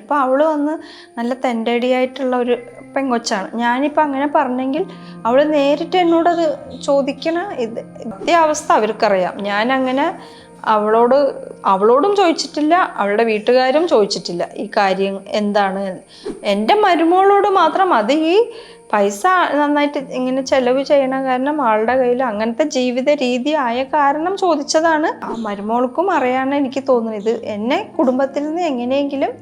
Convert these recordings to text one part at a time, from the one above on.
ഇപ്പം അവൾ വന്ന് നല്ല തെന്റടിയായിട്ടുള്ള ഒരു പെങ്കൊച്ചാണ്. ഞാനിപ്പോൾ അങ്ങനെ പറഞ്ഞെങ്കിൽ അവൾ നേരിട്ട് എന്നോടത് ചോദിക്കണ ഇത് ഇതേ അവസ്ഥ അവർക്കറിയാം. ഞാൻ അങ്ങനെ അവളോട് അവളോടും ചോദിച്ചിട്ടില്ല അവളുടെ വീട്ടുകാരും ചോദിച്ചിട്ടില്ല ഈ കാര്യം എന്താണ് എന്റെ മരുമോളോട് മാത്രം അത് ഈ പൈസ നന്നായിട്ട് ഇങ്ങനെ ചെലവ് ചെയ്യണ കാരണം ആളുടെ കയ്യിൽ അങ്ങനത്തെ ജീവിത രീതി ആയ കാരണം ചോദിച്ചതാണ്. ആ മരുമോൾക്കും അറിയാൻ എനിക്ക് തോന്നുന്നത്. എന്നെ കുടുംബത്തിൽ നിന്ന് എങ്ങനെയെങ്കിലും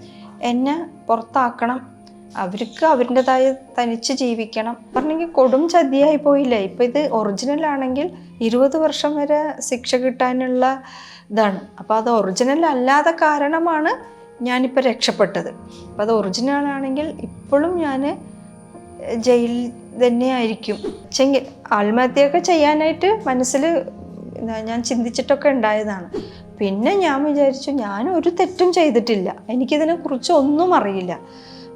എന്നെ പുറത്താക്കണം. അവർക്ക് അവരുടേതായ തനിച്ച് ജീവിക്കണം. പറഞ്ഞെങ്കിൽ കൊടും ചതിയായി പോയില്ലേ? ഇപ്പം ഇത് ഒറിജിനൽ ആണെങ്കിൽ ഇരുപത് വർഷം വരെ ശിക്ഷ കിട്ടാനുള്ള ഇതാണ്. അപ്പോൾ അത് ഒറിജിനൽ അല്ലാത്ത കാരണമാണ് ഞാനിപ്പോൾ രക്ഷപ്പെട്ടത്. അപ്പോൾ അത് ഒറിജിനൽ ആണെങ്കിൽ ഇപ്പോഴും ഞാൻ ജയിലിൽ തന്നെയായിരിക്കും ചെങ്കിൽ ആത്മഹത്യയൊക്കെ ചെയ്യാനായിട്ട് മനസ്സിൽ ഞാൻ ചിന്തിച്ചിട്ടൊക്കെ ഉണ്ടായതാണ്. പിന്നെ ഞാൻ വിചാരിച്ചു ഞാൻ ഒരു തെറ്റും ചെയ്തിട്ടില്ല. എനിക്കിതിനെ കുറിച്ച് ഒന്നും അറിയില്ല.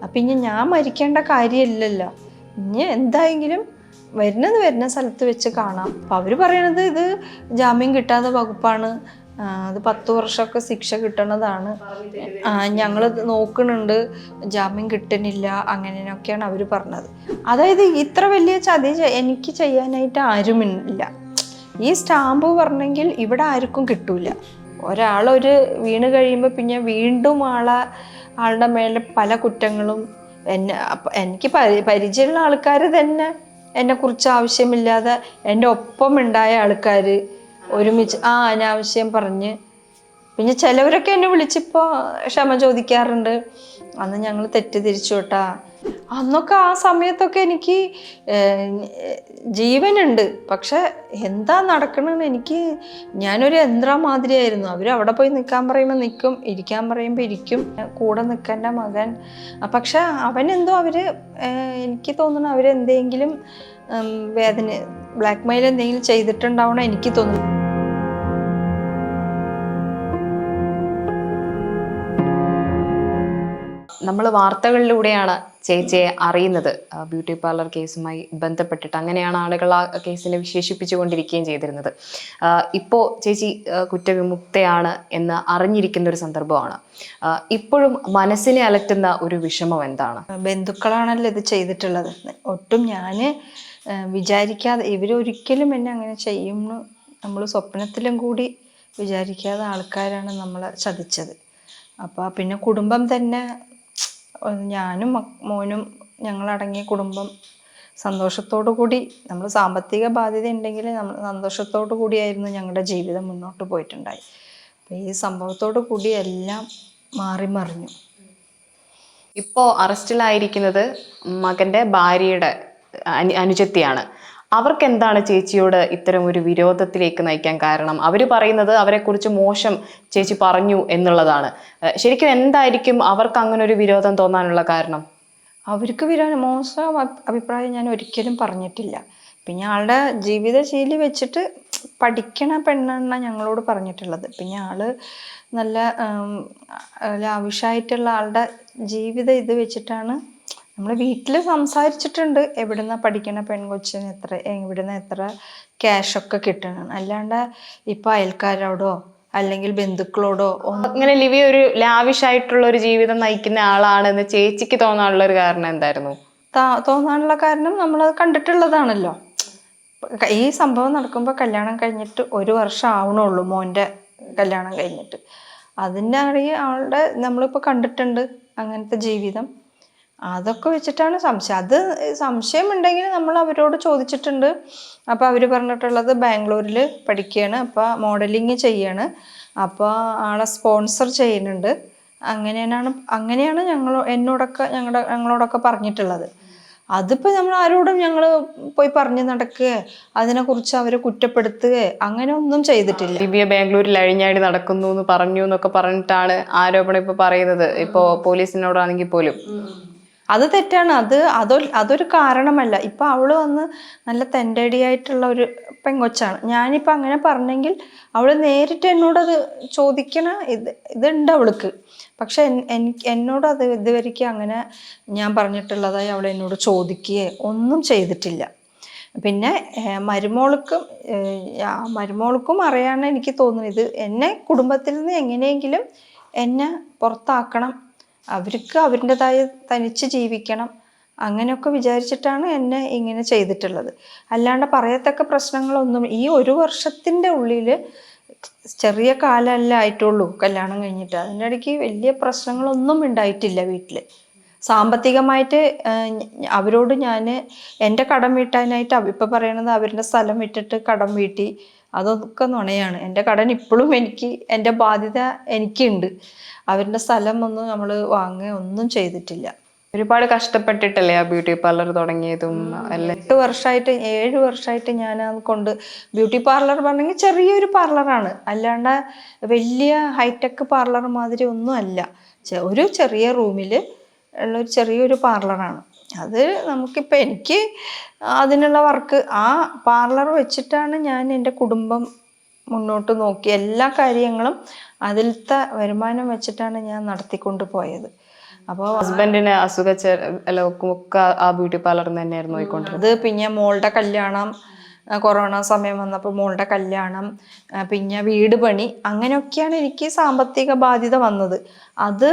അപ്പം ഇനി ഞാൻ മരിക്കേണ്ട കാര്യമില്ലല്ലോ. ഇനി എന്തായെങ്കിലും വരുന്നത് വരുന്ന സ്ഥലത്ത് വെച്ച് കാണാം. അപ്പം അവർ പറയണത് ഇത് ജാമ്യം കിട്ടാത്ത വകുപ്പാണ്. അത് പത്ത് വർഷമൊക്കെ ശിക്ഷ കിട്ടണതാണ്. ഞങ്ങൾ നോക്കുന്നുണ്ട് ജാമ്യം കിട്ടുന്നില്ല അങ്ങനെയൊക്കെയാണ് അവർ പറഞ്ഞത്. അതായത് ഇത്ര വലിയ ചതി എനിക്ക് ചെയ്യാനായിട്ട് ആരുമില്ല. ഈ സ്റ്റാമ്പ് പറഞ്ഞെങ്കിൽ ഇവിടെ ആർക്കും കിട്ടൂല. ഒരാളൊരു വീണ് കഴിയുമ്പോൾ പിന്നെ വീണ്ടും ആളെ ആളുടെ മേലെ പല കുറ്റങ്ങളും. എന്നെ എനിക്ക് പരി പരിചയമുള്ള ആൾക്കാർ തന്നെ എന്നെക്കുറിച്ച് ആവശ്യമില്ലാതെ എന്റെ ഒപ്പം ഉണ്ടായ ആൾക്കാർ ഒരുമിച്ച് ആ അനാവശ്യം പറഞ്ഞ്. പിന്നെ ചിലവരൊക്കെ എന്നെ വിളിച്ചിപ്പോൾ ക്ഷമ ചോദിക്കാറുണ്ട്. അന്ന് ഞങ്ങൾ തെറ്റിദ്ധരിച്ചു കേട്ടാ. അന്നൊക്കെ ആ സമയത്തൊക്കെ എനിക്ക് ജീവനുണ്ട്. പക്ഷെ എന്താ നടക്കണമെന്ന് എനിക്ക് ഞാനൊരു യന്ത്ര മാതിരിയായിരുന്നു. അവർ അവിടെ പോയി നിൽക്കാൻ പറയുമ്പോൾ നിൽക്കും ഇരിക്കാൻ പറയുമ്പോൾ ഇരിക്കും. കൂടെ നിൽക്കേണ്ട മകൻ. പക്ഷെ അവനെന്തോ അവർ എനിക്ക് തോന്നുന്നു അവരെന്തെങ്കിലും വേദന ബ്ലാക്ക് മെയിൽ എന്തെങ്കിലും ചെയ്തിട്ടുണ്ടാവണം എനിക്ക് തോന്നുന്നു. നമ്മൾ വാർത്തകളിലൂടെയാണ് ചേച്ചിയെ അറിയുന്നത്. ബ്യൂട്ടി പാർലർ കേസുമായി ബന്ധപ്പെട്ടിട്ട് അങ്ങനെയാണ് ആളുകൾ ആ കേസിനെ വിശേഷിപ്പിച്ചുകൊണ്ടിരിക്കുകയും ചെയ്തിരുന്നത്. ഇപ്പോൾ ചേച്ചി കുറ്റവിമുക്തയാണ് എന്ന് അറിഞ്ഞിരിക്കുന്ന ഒരു സന്ദർഭമാണ്. ഇപ്പോഴും മനസ്സിനെ അലട്ടുന്ന ഒരു വിഷമം എന്താണ്? ബന്ധുക്കളാണല്ലോ ഇത് ചെയ്തിട്ടുള്ളത്. ഒട്ടും ഞാൻ വിചാരിക്കാതെ ഇവരൊരിക്കലും എന്നെ അങ്ങനെ ചെയ്യുമെന്ന് നമ്മൾ സ്വപ്നത്തിലും കൂടി വിചാരിക്കാതെ ആൾക്കാരാണ് നമ്മളെ ചതിച്ചത്. അപ്പോൾ പിന്നെ കുടുംബം തന്നെ ഞാനും മോനും ഞങ്ങളടങ്ങിയ കുടുംബം സന്തോഷത്തോടു കൂടി നമ്മൾ സാമ്പത്തിക ബാധ്യത ഉണ്ടെങ്കിൽ നമ്മൾ സന്തോഷത്തോടു കൂടിയായിരുന്നു ഞങ്ങളുടെ ജീവിതം മുന്നോട്ട് പോയിട്ടുണ്ടായി. അപ്പോൾ ഈ സംഭവത്തോടു കൂടി എല്ലാം മാറി മറിഞ്ഞു. ഇപ്പോൾ അറസ്റ്റിലായിരിക്കുന്നത് മകന്റെ ഭാര്യയുടെ അനു അനുജത്തിയാണ്. അവർക്ക് എന്താണ് ചേച്ചിയോട് ഇത്തരം ഒരു വിരോധത്തിലേക്ക് നയിക്കാൻ കാരണം? അവർ പറയുന്നത് അവരെക്കുറിച്ച് മോശം ചേച്ചി പറഞ്ഞു എന്നുള്ളതാണ്. ശരിക്കും എന്തായിരിക്കും അവർക്ക് അങ്ങനെ ഒരു വിരോധം തോന്നാനുള്ള കാരണം? അവർക്ക് വിരോധം മോശം അഭി- അഭിപ്രായം ഞാൻ ഒരിക്കലും പറഞ്ഞിട്ടില്ല. പിന്നെ ആളുടെ ജീവിതശൈലി വെച്ചിട്ട് പഠിക്കണ പെണ്ണെണ്ണ ഞങ്ങളോട് പറഞ്ഞിട്ടുള്ളത്. പിന്നെ ആൾ നല്ല ലാവിഷായിട്ടുള്ള ആളുടെ ജീവിതം ഇത് വെച്ചിട്ടാണ് നമ്മൾ വീട്ടിൽ സംസാരിച്ചിട്ടുണ്ട്. എവിടുന്ന പഠിക്കണ പെൺകൊച്ചിന് എത്ര എവിടുന്ന് എത്ര ക്യാഷൊക്കെ കിട്ടണം. അല്ലാണ്ട് ഇപ്പം അയൽക്കാരോടോ അല്ലെങ്കിൽ ബന്ധുക്കളോടോ അങ്ങനെ ലിവി ഒരു ലാവിഷ് ആയിട്ടുള്ള ഒരു ജീവിതം നയിക്കുന്ന ആളാണെന്ന് ചേച്ചിക്ക് തോന്നാനുള്ള ഒരു കാരണം എന്തായിരുന്നു? തോന്നാനുള്ള കാരണം നമ്മൾ അത് കണ്ടിട്ടുള്ളതാണല്ലോ. ഈ സംഭവം നടക്കുമ്പോൾ കല്യാണം കഴിഞ്ഞിട്ട് ഒരു വർഷം ആവണുള്ളൂ മോന്റെ കല്യാണം കഴിഞ്ഞിട്ട്. അതിന്റെ അറിയ ആളുടെ നമ്മളിപ്പോൾ കണ്ടിട്ടുണ്ട് അങ്ങനത്തെ ജീവിതം. അതൊക്കെ വെച്ചിട്ടാണ് സംശയം. അത് സംശയം ഉണ്ടെങ്കിൽ നമ്മൾ അവരോട് ചോദിച്ചിട്ടുണ്ട്. അപ്പോൾ അവർ പറഞ്ഞിട്ടുള്ളത് ബാംഗ്ലൂരിൽ പഠിക്കുകയാണ്. അപ്പോൾ മോഡലിങ് ചെയ്യാണ്. അപ്പോൾ ആളെ സ്പോൺസർ ചെയ്യുന്നുണ്ട്. അങ്ങനെയാണ് അങ്ങനെയാണ് ഞങ്ങൾ എന്നോടൊക്കെ ഞങ്ങളുടെ ഞങ്ങളോടൊക്കെ പറഞ്ഞിട്ടുള്ളത്. അതിപ്പോൾ നമ്മൾ ആരോടും ഞങ്ങൾ പോയി പറഞ്ഞു നടക്കുക അതിനെക്കുറിച്ച് അവരെ കുറ്റപ്പെടുത്തുക അങ്ങനെ ഒന്നും ചെയ്തിട്ടില്ല. ലിബിയ ബാംഗ്ലൂരിൽ അഴിഞ്ഞാടി നടക്കുന്നു എന്ന് പറഞ്ഞു എന്നൊക്കെ പറഞ്ഞിട്ടാണ് ആരോപണം ഇപ്പോൾ പറയുന്നത്. ഇപ്പോൾ പോലീസിനോടാണെങ്കിൽ പോലും. അത് തെറ്റാണ്. അത് അതോ അതൊരു കാരണമല്ല. ഇപ്പം അവൾ വന്ന് നല്ല തെണ്ടടിയായിട്ടുള്ള ഒരു പെങ്കൊച്ചാണ്. ഞാനിപ്പോൾ അങ്ങനെ പറഞ്ഞെങ്കിൽ അവൾ നേരിട്ട് എന്നോടത് ചോദിക്കണ ഇത് ഇതുണ്ട് അവൾക്ക്. പക്ഷെ എനിക്ക് എന്നോടത് അത് അങ്ങനെ ഞാൻ പറഞ്ഞിട്ടുള്ളതായി അവൾ എന്നോട് ചോദിക്കുകയോ ഒന്നും ചെയ്തിട്ടില്ല. പിന്നെ മരുമോൾക്കും മരുമോൾക്കും അറിയാൻ എനിക്ക് തോന്നുന്നു ഇത് എന്നെ കുടുംബത്തിൽ നിന്ന് എങ്ങനെയെങ്കിലും എന്നെ പുറത്താക്കണം അവർക്ക് അവരുടേതായ തനിച്ച് ജീവിക്കണം. അങ്ങനെയൊക്കെ വിചാരിച്ചിട്ടാണ് എന്നെ ഇങ്ങനെ ചെയ്തിട്ടുള്ളത്. അല്ലാണ്ട് പറയത്തക്ക പ്രശ്നങ്ങളൊന്നും ഈ ഒരു വർഷത്തിന്റെ ഉള്ളിൽ ചെറിയ കാലമല്ല ആയിട്ടുള്ളൂ കല്യാണം കഴിഞ്ഞിട്ട്. അതിന്റെ ഇടയ്ക്ക് വലിയ പ്രശ്നങ്ങളൊന്നും ഉണ്ടായിട്ടില്ല വീട്ടിൽ സാമ്പത്തികമായിട്ട് അവരോട് ഞാൻ എന്റെ കടം വീട്ടാനായിട്ട് ഇപ്പം പറയണത് അവരുടെ സ്ഥലം വിട്ടിട്ട് കടം വീട്ടി. അതൊക്കെ നുണയാണ്. എന്റെ കടൻ ഇപ്പോഴും എനിക്ക് എന്റെ ബാധ്യത എനിക്കുണ്ട്. അവരുടെ സ്ഥലം ഒന്നും നമ്മൾ വാങ്ങുക ഒന്നും ചെയ്തിട്ടില്ല. ഒരുപാട് കഷ്ടപ്പെട്ടിട്ടല്ലേ ആ ബ്യൂട്ടി പാർലർ തുടങ്ങിയതും അല്ലേ? എട്ട് വർഷമായിട്ട് ഏഴ് വർഷമായിട്ട് ഞാൻ കൊണ്ട് ബ്യൂട്ടി പാർലർ പറഞ്ഞെങ്കിൽ ചെറിയൊരു പാർലറാണ്. അല്ലാണ്ട് വലിയ ഹൈടെക് പാർലർ മാതിരി ഒന്നും അല്ല. ഒരു ചെറിയ റൂമിൽ ഉള്ള ഒരു ചെറിയൊരു പാർലറാണ്. അത് നമുക്കിപ്പോൾ എനിക്ക് അതിനുള്ള വർക്ക് ആ പാർലർ വെച്ചിട്ടാണ് ഞാൻ എന്റെ കുടുംബം മുന്നോട്ട് നോക്കി എല്ലാ കാര്യങ്ങളും അതിലത്തെ വരുമാനം വെച്ചിട്ടാണ് ഞാൻ നടത്തിക്കൊണ്ട് പോയത്. അപ്പോൾ ഹസ്ബൻഡിന് അസുഖ ഒക്കെ ആ ബ്യൂട്ടി പാർലറിൽ തന്നെയായിരുന്നു പോയിക്കൊണ്ടിരുന്നത്. അത് പിന്നെ മോളുടെ കല്യാണം കൊറോണ സമയം വന്നപ്പോൾ മോളുടെ കല്യാണം പിന്നെ വീട് പണി അങ്ങനെയൊക്കെയാണ് എനിക്ക് സാമ്പത്തിക ബാധ്യത വന്നത്. അത്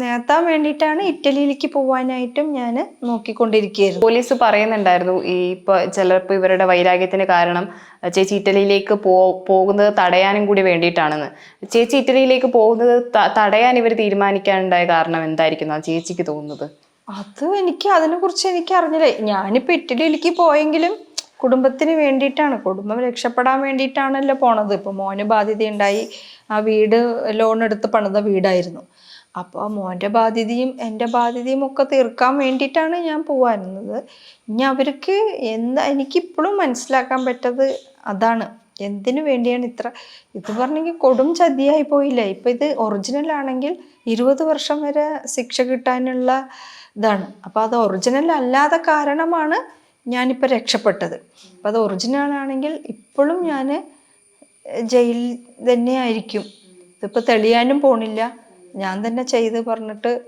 നേത്താൻ വേണ്ടിയിട്ടാണ് ഇറ്റലിയിലേക്ക് പോകാനായിട്ടും ഞാൻ നോക്കിക്കൊണ്ടിരിക്കുകയായിരുന്നു. പോലീസ് പറയുന്നുണ്ടായിരുന്നു ഈ ഇപ്പോൾ ചിലപ്പോൾ ഇവരുടെ വൈരാഗ്യത്തിന് കാരണം ചേച്ചി ഇറ്റലിയിലേക്ക് പോ പോകുന്നത് തടയാനും കൂടി വേണ്ടിയിട്ടാണെന്ന്. ചേച്ചി ഇറ്റലിയിലേക്ക് പോകുന്നത് തടയാൻ ഇവർ തീരുമാനിക്കാനുണ്ടായ കാരണം എന്തായിരിക്കും ചേച്ചിക്ക് തോന്നുന്നത്? അത് എനിക്ക് അതിനെക്കുറിച്ച് എനിക്ക് അറിഞ്ഞില്ല. ഞാനിപ്പോൾ ഇറ്റലിയിലേക്ക് പോയെങ്കിലും കുടുംബത്തിന് വേണ്ടിയിട്ടാണ്. കുടുംബം രക്ഷപ്പെടാൻ വേണ്ടിയിട്ടാണല്ലോ പോണത്. ഇപ്പോൾ മോന് ബാധ്യതയുണ്ടായി. ആ വീട് ലോൺ എടുത്ത് പണിത വീടായിരുന്നു. അപ്പോൾ മോന്റെ ബാധ്യതയും എന്റെ ബാധ്യതയും ഒക്കെ തീർക്കാൻ വേണ്ടിയിട്ടാണ് ഞാൻ പോവാറുന്നത് ഇനി അവർക്ക് എന്താ എനിക്കിപ്പോഴും മനസ്സിലാക്കാൻ പറ്റത് അതാണ്. എന്തിനു വേണ്ടിയാണ് ഇത്ര? ഇത് പറഞ്ഞെങ്കിൽ കൊടും ചതിയായി പോയില്ല? ഇപ്പം ഇത് ഒറിജിനൽ ആണെങ്കിൽ ഇരുപത് വർഷം വരെ ശിക്ഷ കിട്ടാനുള്ള ഇതാണ്. അപ്പോൾ അത് ഒറിജിനൽ അല്ലാത്ത കാരണമാണ് ഞാനിപ്പോൾ രക്ഷപ്പെട്ടത്. അപ്പം അത് ഒറിജിനൽ ആണെങ്കിൽ ഇപ്പോഴും ഞാൻ ജയിലിൽ തന്നെ ആയിരിക്കും. ഇതിപ്പോൾ തെളിയാനും പോണില്ല. ഞാൻ തന്നെ ചെയ്ത് പറഞ്ഞിട്ട്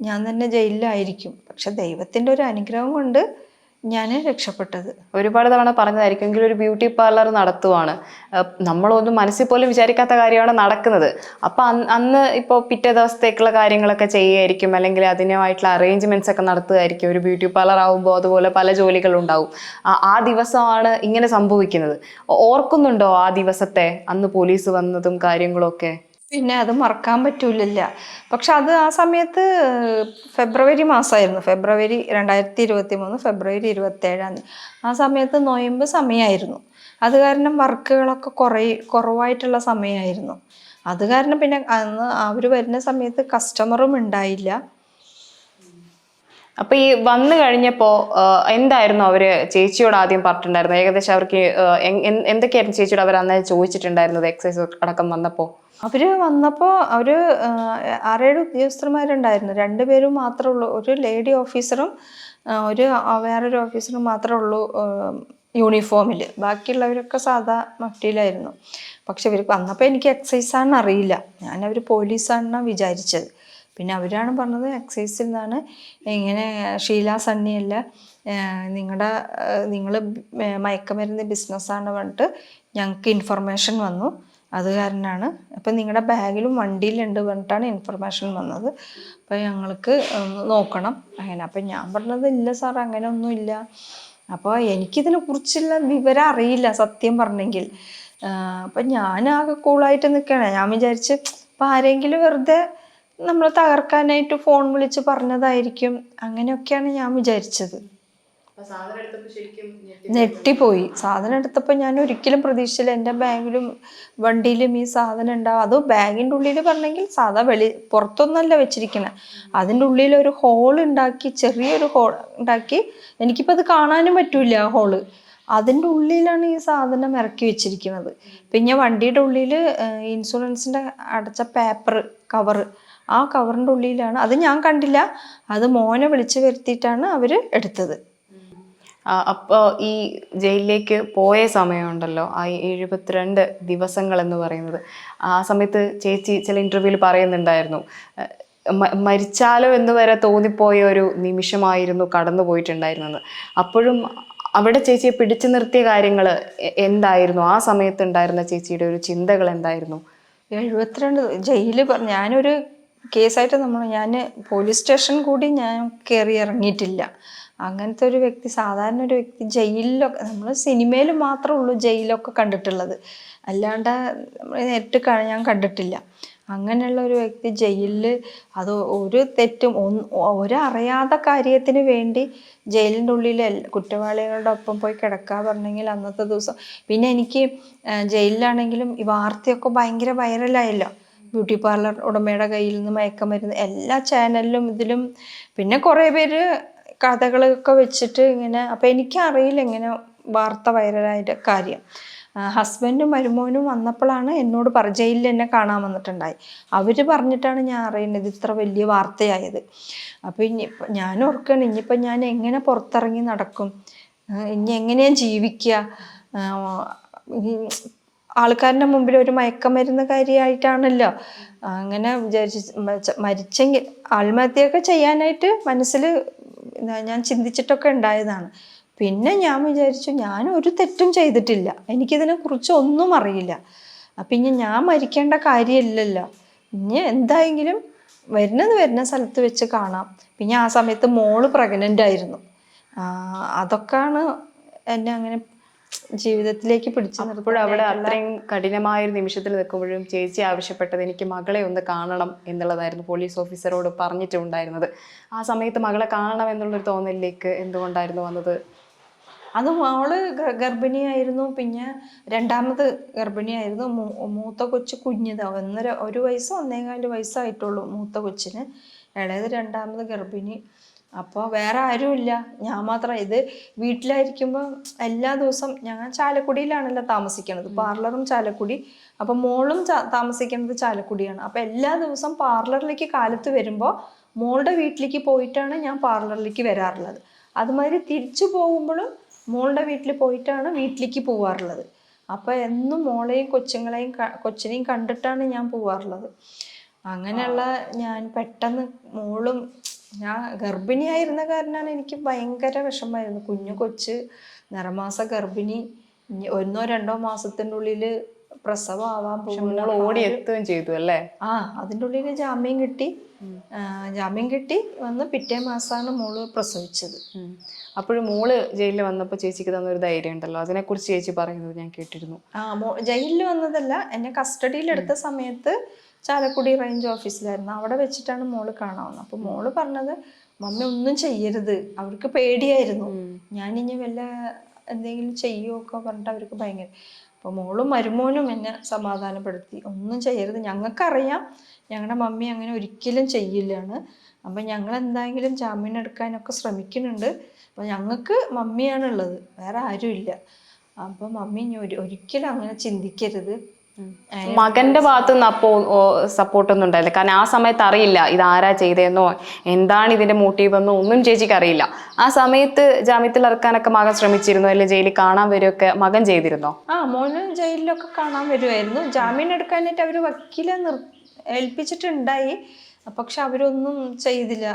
ഞാൻ തന്നെ ജയിലിലായിരിക്കും. പക്ഷെ ദൈവത്തിന്റെ ഒരു അനുഗ്രഹം കൊണ്ട് ഞാൻ രക്ഷപ്പെട്ടത്. ഒരുപാട് തവണ പറഞ്ഞതായിരിക്കും ഒരു ബ്യൂട്ടി പാർലർ നടത്തുവാണ്. നമ്മളൊന്നും മനസ്സിൽ പോലും വിചാരിക്കാത്ത കാര്യമാണ് നടക്കുന്നത്. അപ്പൊ അന്ന് ഇപ്പോൾ പിറ്റേ ദിവസത്തേക്കുള്ള കാര്യങ്ങളൊക്കെ ചെയ്യുമായിരിക്കും അല്ലെങ്കിൽ അതിനുമായിട്ടുള്ള അറേഞ്ച്മെന്റ്സ് ഒക്കെ നടത്തുമായിരിക്കും ഒരു ബ്യൂട്ടി പാർലർ ആകുമ്പോൾ അതുപോലെ പല ജോലികളുണ്ടാവും ആ- ദിവസമാണ് ഇങ്ങനെ സംഭവിക്കുന്നത്. ഓർക്കുന്നുണ്ടോ ആ ദിവസത്തെ? അന്ന് പോലീസ് വന്നതും കാര്യങ്ങളും ഒക്കെ പിന്നെ അത് മറക്കാൻ പറ്റൂലല്ല. പക്ഷെ അത് ആ സമയത്ത് ഫെബ്രുവരി മാസമായിരുന്നു ഫെബ്രുവരി രണ്ടായിരത്തി ഇരുപത്തി മൂന്ന് ഫെബ്രുവരി ഇരുപത്തേഴാം തീയതി. ആ സമയത്ത് നൊയമ്പ് സമയമായിരുന്നു അത് കാരണം വർക്കുകളൊക്കെ കുറേ കുറവായിട്ടുള്ള സമയമായിരുന്നു അത് കാരണം പിന്നെ അന്ന് അവർ വരുന്ന സമയത്ത് കസ്റ്റമറും ഉണ്ടായില്ല. അപ്പൊ ഈ വന്നു കഴിഞ്ഞപ്പോ എന്തായിരുന്നു അവർ ചേച്ചിയോട് ആദ്യം പറഞ്ഞിട്ടുണ്ടായിരുന്നത്? ഏകദേശം അവർക്ക് എന്തൊക്കെയായിരുന്നു ചേച്ചിയോട് അവർ അന്നേ ചോദിച്ചിട്ടുണ്ടായിരുന്നത്? എക്സസൈസ് അടക്കം വന്നപ്പോ. അവർ വന്നപ്പോൾ അവർ ആറേഴ് ഉദ്യോഗസ്ഥന്മാരുണ്ടായിരുന്നു. രണ്ടുപേരും മാത്രമേ ഉള്ളൂ. ഒരു ലേഡി ഓഫീസറും ഒരു വേറൊരു ഓഫീസറും മാത്രമേ ഉള്ളൂ യൂണിഫോമിൽ ബാക്കിയുള്ളവരൊക്കെ സാധാ മഫ്റ്റിയിലായിരുന്നു പക്ഷെ ഇവർ വന്നപ്പോൾ എനിക്ക് എക്സൈസ് ആണെന്ന് അറിയില്ല. ഞാൻ അവർ പോലീസാണെന്നാണ് വിചാരിച്ചത്. പിന്നെ അവരാണ് പറഞ്ഞത് എക്സൈസിൽ നിന്നാണ് ഇങ്ങനെ ഷീല സണ്ണിയല്ല നിങ്ങളുടെ നിങ്ങൾ മയക്കുമരുന്ന് ബിസിനസ്സാണ് പറഞ്ഞിട്ട് ഞങ്ങൾക്ക് ഇൻഫർമേഷൻ വന്നു. അത് കാരണമാണ് അപ്പം നിങ്ങളുടെ ബാഗിലും വണ്ടിയിലുണ്ട് പറഞ്ഞിട്ടാണ് ഇൻഫർമേഷൻ വന്നത്. അപ്പം ഞങ്ങൾക്ക് നോക്കണം. അങ്ങനെ അപ്പം ഞാൻ പറഞ്ഞത് ഇല്ല സാർ അങ്ങനെ ഒന്നുമില്ല അപ്പോൾ എനിക്കിതിനെ കുറിച്ചുള്ള വിവരം അറിയില്ല സത്യം പറഞ്ഞെങ്കിൽ. അപ്പം ഞാനാകെ കൂളായിട്ട് നിൽക്കണം ഞാൻ വിചാരിച്ച് ഇപ്പം ആരെങ്കിലും വെറുതെ നമ്മൾ തകർക്കാനായിട്ട് ഫോൺ വിളിച്ച് പറഞ്ഞതായിരിക്കും. അങ്ങനെയൊക്കെയാണ് ഞാൻ വിചാരിച്ചത്. ഞെട്ടിപ്പോയി. സാധനം എടുത്തപ്പോൾ ഞാൻ ഒരിക്കലും പ്രതീക്ഷിച്ചില്ല എന്റെ ബാഗിലും വണ്ടിയിലും ഈ സാധനം ഉണ്ടാവും. അതോ ബാഗിന്റെ ഉള്ളിൽ പറഞ്ഞെങ്കിൽ സാധാ വെളി പുറത്തൊന്നല്ല വെച്ചിരിക്കണേ. അതിന്റെ ഉള്ളിൽ ഒരു ഹോൾ ഉണ്ടാക്കി ചെറിയൊരു ഹോൾ ഉണ്ടാക്കി എനിക്കിപ്പോൾ അത് കാണാനും പറ്റൂല ആ ഹോൾ അതിന്റെ ഉള്ളിലാണ് ഈ സാധനം ഇറക്കി വെച്ചിരിക്കുന്നത് പിന്നെ വണ്ടിയുടെ ഉള്ളിൽ ഇൻഷുറൻസിന്റെ അടച്ച പേപ്പർ കവറ് ആ കവറിന്റെ ഉള്ളിലാണ്. അത് ഞാൻ കണ്ടില്ല. അത് മോനെ വിളിച്ചു വരുത്തിയിട്ടാണ് അവർ എടുത്തത്. ആ, അപ്പോ ഈ ജയിലിലേക്ക് പോയ സമയമുണ്ടല്ലോ ആ എഴുപത്തിരണ്ട് ദിവസങ്ങൾ എന്ന് പറയുന്നത്. ആ സമയത്ത് ചേച്ചി ചില ഇന്റർവ്യൂവിൽ പറയുന്നുണ്ടായിരുന്നു മരിച്ചാലോ എന്ന് വരെ തോന്നിപ്പോയ ഒരു നിമിഷമായിരുന്നു കടന്നു പോയിട്ടുണ്ടായിരുന്നത്. അപ്പോഴും അവിടെ ചേച്ചിയെ പിടിച്ചു നിർത്തിയ കാര്യങ്ങൾ എന്തായിരുന്നു? ആ സമയത്ത് ഉണ്ടായിരുന്ന ചേച്ചിയുടെ ഒരു ചിന്തകൾ എന്തായിരുന്നു? എഴുപത്തിരണ്ട് ജയിൽ ഞാനൊരു കേസായിട്ട് നമ്മൾ ഞാൻ പോലീസ് സ്റ്റേഷൻ കൂടി ഞാൻ കയറി ഇറങ്ങിയിട്ടില്ല. അങ്ങനത്തെ ഒരു വ്യക്തി സാധാരണ ഒരു വ്യക്തി ജയിലിലൊക്കെ നമ്മൾ സിനിമയിൽ മാത്രമേ ഉള്ളൂ ജയിലൊക്കെ കണ്ടിട്ടുള്ളത്. അല്ലാണ്ട് നേരിട്ട് ഞാൻ കണ്ടിട്ടില്ല. അങ്ങനെയുള്ള ഒരു വ്യക്തി ജയിലിൽ അത് ഒരു തെറ്റും ഒരറിയാത്ത കാര്യത്തിന് വേണ്ടി ജയിലിന്റെ ഉള്ളിൽ കുറ്റവാളികളുടെ ഒപ്പം പോയി കിടക്കുക പറഞ്ഞെങ്കിൽ അന്നത്തെ ദിവസം പിന്നെ എനിക്ക് ജയിലിലാണെങ്കിലും ഈ വാർത്തയൊക്കെ ഭയങ്കര വൈറലായല്ലോ. ബ്യൂട്ടി പാർലർ ഉടമയുടെ കയ്യിൽ നിന്ന് മയക്കമരുന്ന് എല്ലാ ചാനലിലും ഇതിലും പിന്നെ കുറേ പേര് കഥകളൊക്കെ വെച്ചിട്ട് ഇങ്ങനെ അപ്പം എനിക്കറിയില്ല ഇങ്ങനെ വാർത്ത വൈറലായിട്ട് കാര്യം. ഹസ്ബൻഡും മരുമോനും വന്നപ്പോഴാണ് എന്നോട് പറ ജയിലിൽ എന്നെ കാണാൻ വന്നിട്ടുണ്ടായി. അവർ പറഞ്ഞിട്ടാണ് ഞാൻ അറിയുന്നത് ഇത്ര വലിയ വാർത്തയായത്. അപ്പോൾ ഇനി ഞാൻ ഓർക്കണം ഇനിയിപ്പോൾ ഞാൻ എങ്ങനെ പുറത്തിറങ്ങി നടക്കും? ഇനി എങ്ങനെയാ ജീവിക്കുക? ആൾക്കാരുടെ മുമ്പിൽ ഒരു മയക്കമരുന്ന് കാര്യമായിട്ടാണല്ലോ അങ്ങനെ വിചാരിച്ച് മരിച്ച- മരിച്ചെങ്കിൽ ആത്മഹത്യയൊക്കെ ചെയ്യാനായിട്ട് മനസ്സിൽ ഞാൻ ചിന്തിച്ചിട്ടൊക്കെ ഉണ്ടായതാണ്. പിന്നെ ഞാൻ വിചാരിച്ചു ഞാൻ ഒരു തെറ്റും ചെയ്തിട്ടില്ല. എനിക്കിതിനെ കുറിച്ച് ഒന്നും അറിയില്ല. അപ്പം ഇനി ഞാൻ മരിക്കേണ്ട കാര്യമില്ലല്ലോ. ഇനി എന്തായെങ്കിലും വരുന്നത് വരുന്ന സ്ഥലത്ത് വെച്ച് കാണാം. പിന്നെ ആ സമയത്ത് മോൾ പ്രഗ്നന്റ് ആയിരുന്നു. അതൊക്കെയാണ് എന്നെ അങ്ങനെ ജീവിതത്തിലേക്ക് പിടിച്ചു അവിടെ അത്രയും കഠിനമായ ഒരു നിമിഷത്തിൽ നിൽക്കുമ്പോഴും ചേച്ചി ആവശ്യപ്പെട്ടത് എനിക്ക് മകളെ ഒന്ന് കാണണം എന്നുള്ളതായിരുന്നു പോലീസ് ഓഫീസറോട് പറഞ്ഞിട്ടുണ്ടായിരുന്നത്. ആ സമയത്ത് മകളെ കാണണം എന്നുള്ളൊരു തോന്നലിലേക്ക് എന്തുകൊണ്ടായിരുന്നു വന്നത്? അത് അവൾ ഗർഭിണിയായിരുന്നു. പിന്നെ രണ്ടാമത് ഗർഭിണിയായിരുന്നു. മൂത്ത കൊച്ച് കുഞ്ഞിതാ. ഒന്നര ഒരു വയസ്സോ ഒന്നേകാൽ വയസ്സായിട്ടുള്ളൂ മൂത്ത കൊച്ചിന്. ഇളയത് രണ്ടാമത് ഗർഭിണി. അപ്പോൾ വേറെ ആരുമില്ല. ഞാൻ മാത്രം ഇത് വീട്ടിലായിരിക്കുമ്പോൾ എല്ലാ ദിവസം ഞങ്ങൾ ചാലക്കുടിയിലാണല്ലോ താമസിക്കുന്നത് പാർലറും ചാലക്കുടി. അപ്പം മോളും താമസിക്കുന്നത് ചാലക്കുടിയാണ്. അപ്പം എല്ലാ ദിവസം പാർലറിലേക്ക് കാലത്ത് വരുമ്പോൾ മോളുടെ വീട്ടിലേക്ക് പോയിട്ടാണ് ഞാൻ പാർലറിലേക്ക് വരാറുള്ളത്. അതുമാതിരി തിരിച്ചു പോകുമ്പോഴും മോളുടെ വീട്ടിൽ പോയിട്ടാണ് വീട്ടിലേക്ക് പോവാറുള്ളത്. അപ്പോൾ എന്നും മോളെയും കൊച്ചുങ്ങളെയും കൊച്ചിനെയും കണ്ടിട്ടാണ് ഞാൻ പോവാറുള്ളത്. അങ്ങനെയുള്ള ഞാൻ പെട്ടെന്ന് മോളും ഞാൻ ഗർഭിണിയായിരുന്ന കാരണമാണ് എനിക്ക് ഭയങ്കര വിഷമമായിരുന്നു. കുഞ്ഞു കൊച്ച് നിറമാസ ഗർഭിണി. ഒന്നോ രണ്ടോ മാസത്തിന്റെ ഉള്ളിൽ പ്രസവം ആവാൻ ഓടി എത്തുകയും ചെയ്തു അല്ലേ? ആ അതിന്റെ ഉള്ളിൽ ജാമ്യം കിട്ടി. ജാമ്യം കിട്ടി വന്ന് പിറ്റേ മാസമാണ് മോൾ പ്രസവിച്ചത്. അപ്പോഴും മോൾ ജയിലിൽ വന്നപ്പോൾ ചേച്ചിക്ക് തന്ന ഒരു ധൈര്യം ഉണ്ടല്ലോ. അതിനെക്കുറിച്ച് ചേച്ചി പറയുന്നത് ഞാൻ കേട്ടിരുന്നു. ആ ജയിലിൽ വന്നതല്ല എന്നെ കസ്റ്റഡിയിലെടുത്ത സമയത്ത് ചാലക്കുടി റേഞ്ച് ഓഫീസിലായിരുന്നു അവിടെ വെച്ചിട്ടാണ് മോൾ കാണാവുന്നത്. അപ്പോൾ മോൾ പറഞ്ഞത് മമ്മി ഒന്നും ചെയ്യരുത്. അവർക്ക് പേടിയായിരുന്നു. ഞാനിനി വല്ല എന്തെങ്കിലും ചെയ്യുമൊക്കെ പറഞ്ഞിട്ട് അവർക്ക് ഭയങ്കര അപ്പോൾ മോളും മരുമോനും എന്നെ സമാധാനപ്പെടുത്തി. ഒന്നും ചെയ്യരുത്. ഞങ്ങൾക്കറിയാം. ഞങ്ങളുടെ മമ്മി അങ്ങനെ ഒരിക്കലും ചെയ്യില്ലാണ് അപ്പം ഞങ്ങൾ എന്തായെങ്കിലും ജാമ്യം എടുക്കാനൊക്കെ ശ്രമിക്കുന്നുണ്ട്. അപ്പോൾ ഞങ്ങൾക്ക് മമ്മിയാണുള്ളത്. വേറെ ആരുമില്ല. അപ്പം മമ്മി ഇനി ഒരു ഒരിക്കലും അങ്ങനെ ചിന്തിക്കരുത്. മകന്റെ ഭാഗത്തു നിന്ന് അപ്പോ സപ്പോർട്ട് ഒന്നും ഉണ്ടായില്ല. കാരണം ആ സമയത്ത് അറിയില്ല ഇത് ആരാ ചെയ്തതെന്നോ എന്താണ് ഇതിന്റെ മോട്ടീവ് എന്നോ ഒന്നും ചേച്ചിക്ക് അറിയില്ല. ആ സമയത്ത് ജാമ്യത്തിൽ ഇറക്കാനൊക്കെ മകൻ ശ്രമിച്ചിരുന്നോ? അല്ലെ ജയിലിൽ കാണാൻ വരുമൊക്കെ മകൻ ചെയ്തിരുന്നോ? ആ മോന് ജയിലിലൊക്കെ കാണാൻ വരുമായിരുന്നു ജാമ്യം എടുക്കാനായിട്ട് അവർ വക്കീലെ നിർ ഏൽപ്പിച്ചിട്ടുണ്ടായി. പക്ഷെ അവരൊന്നും ചെയ്തില്ല.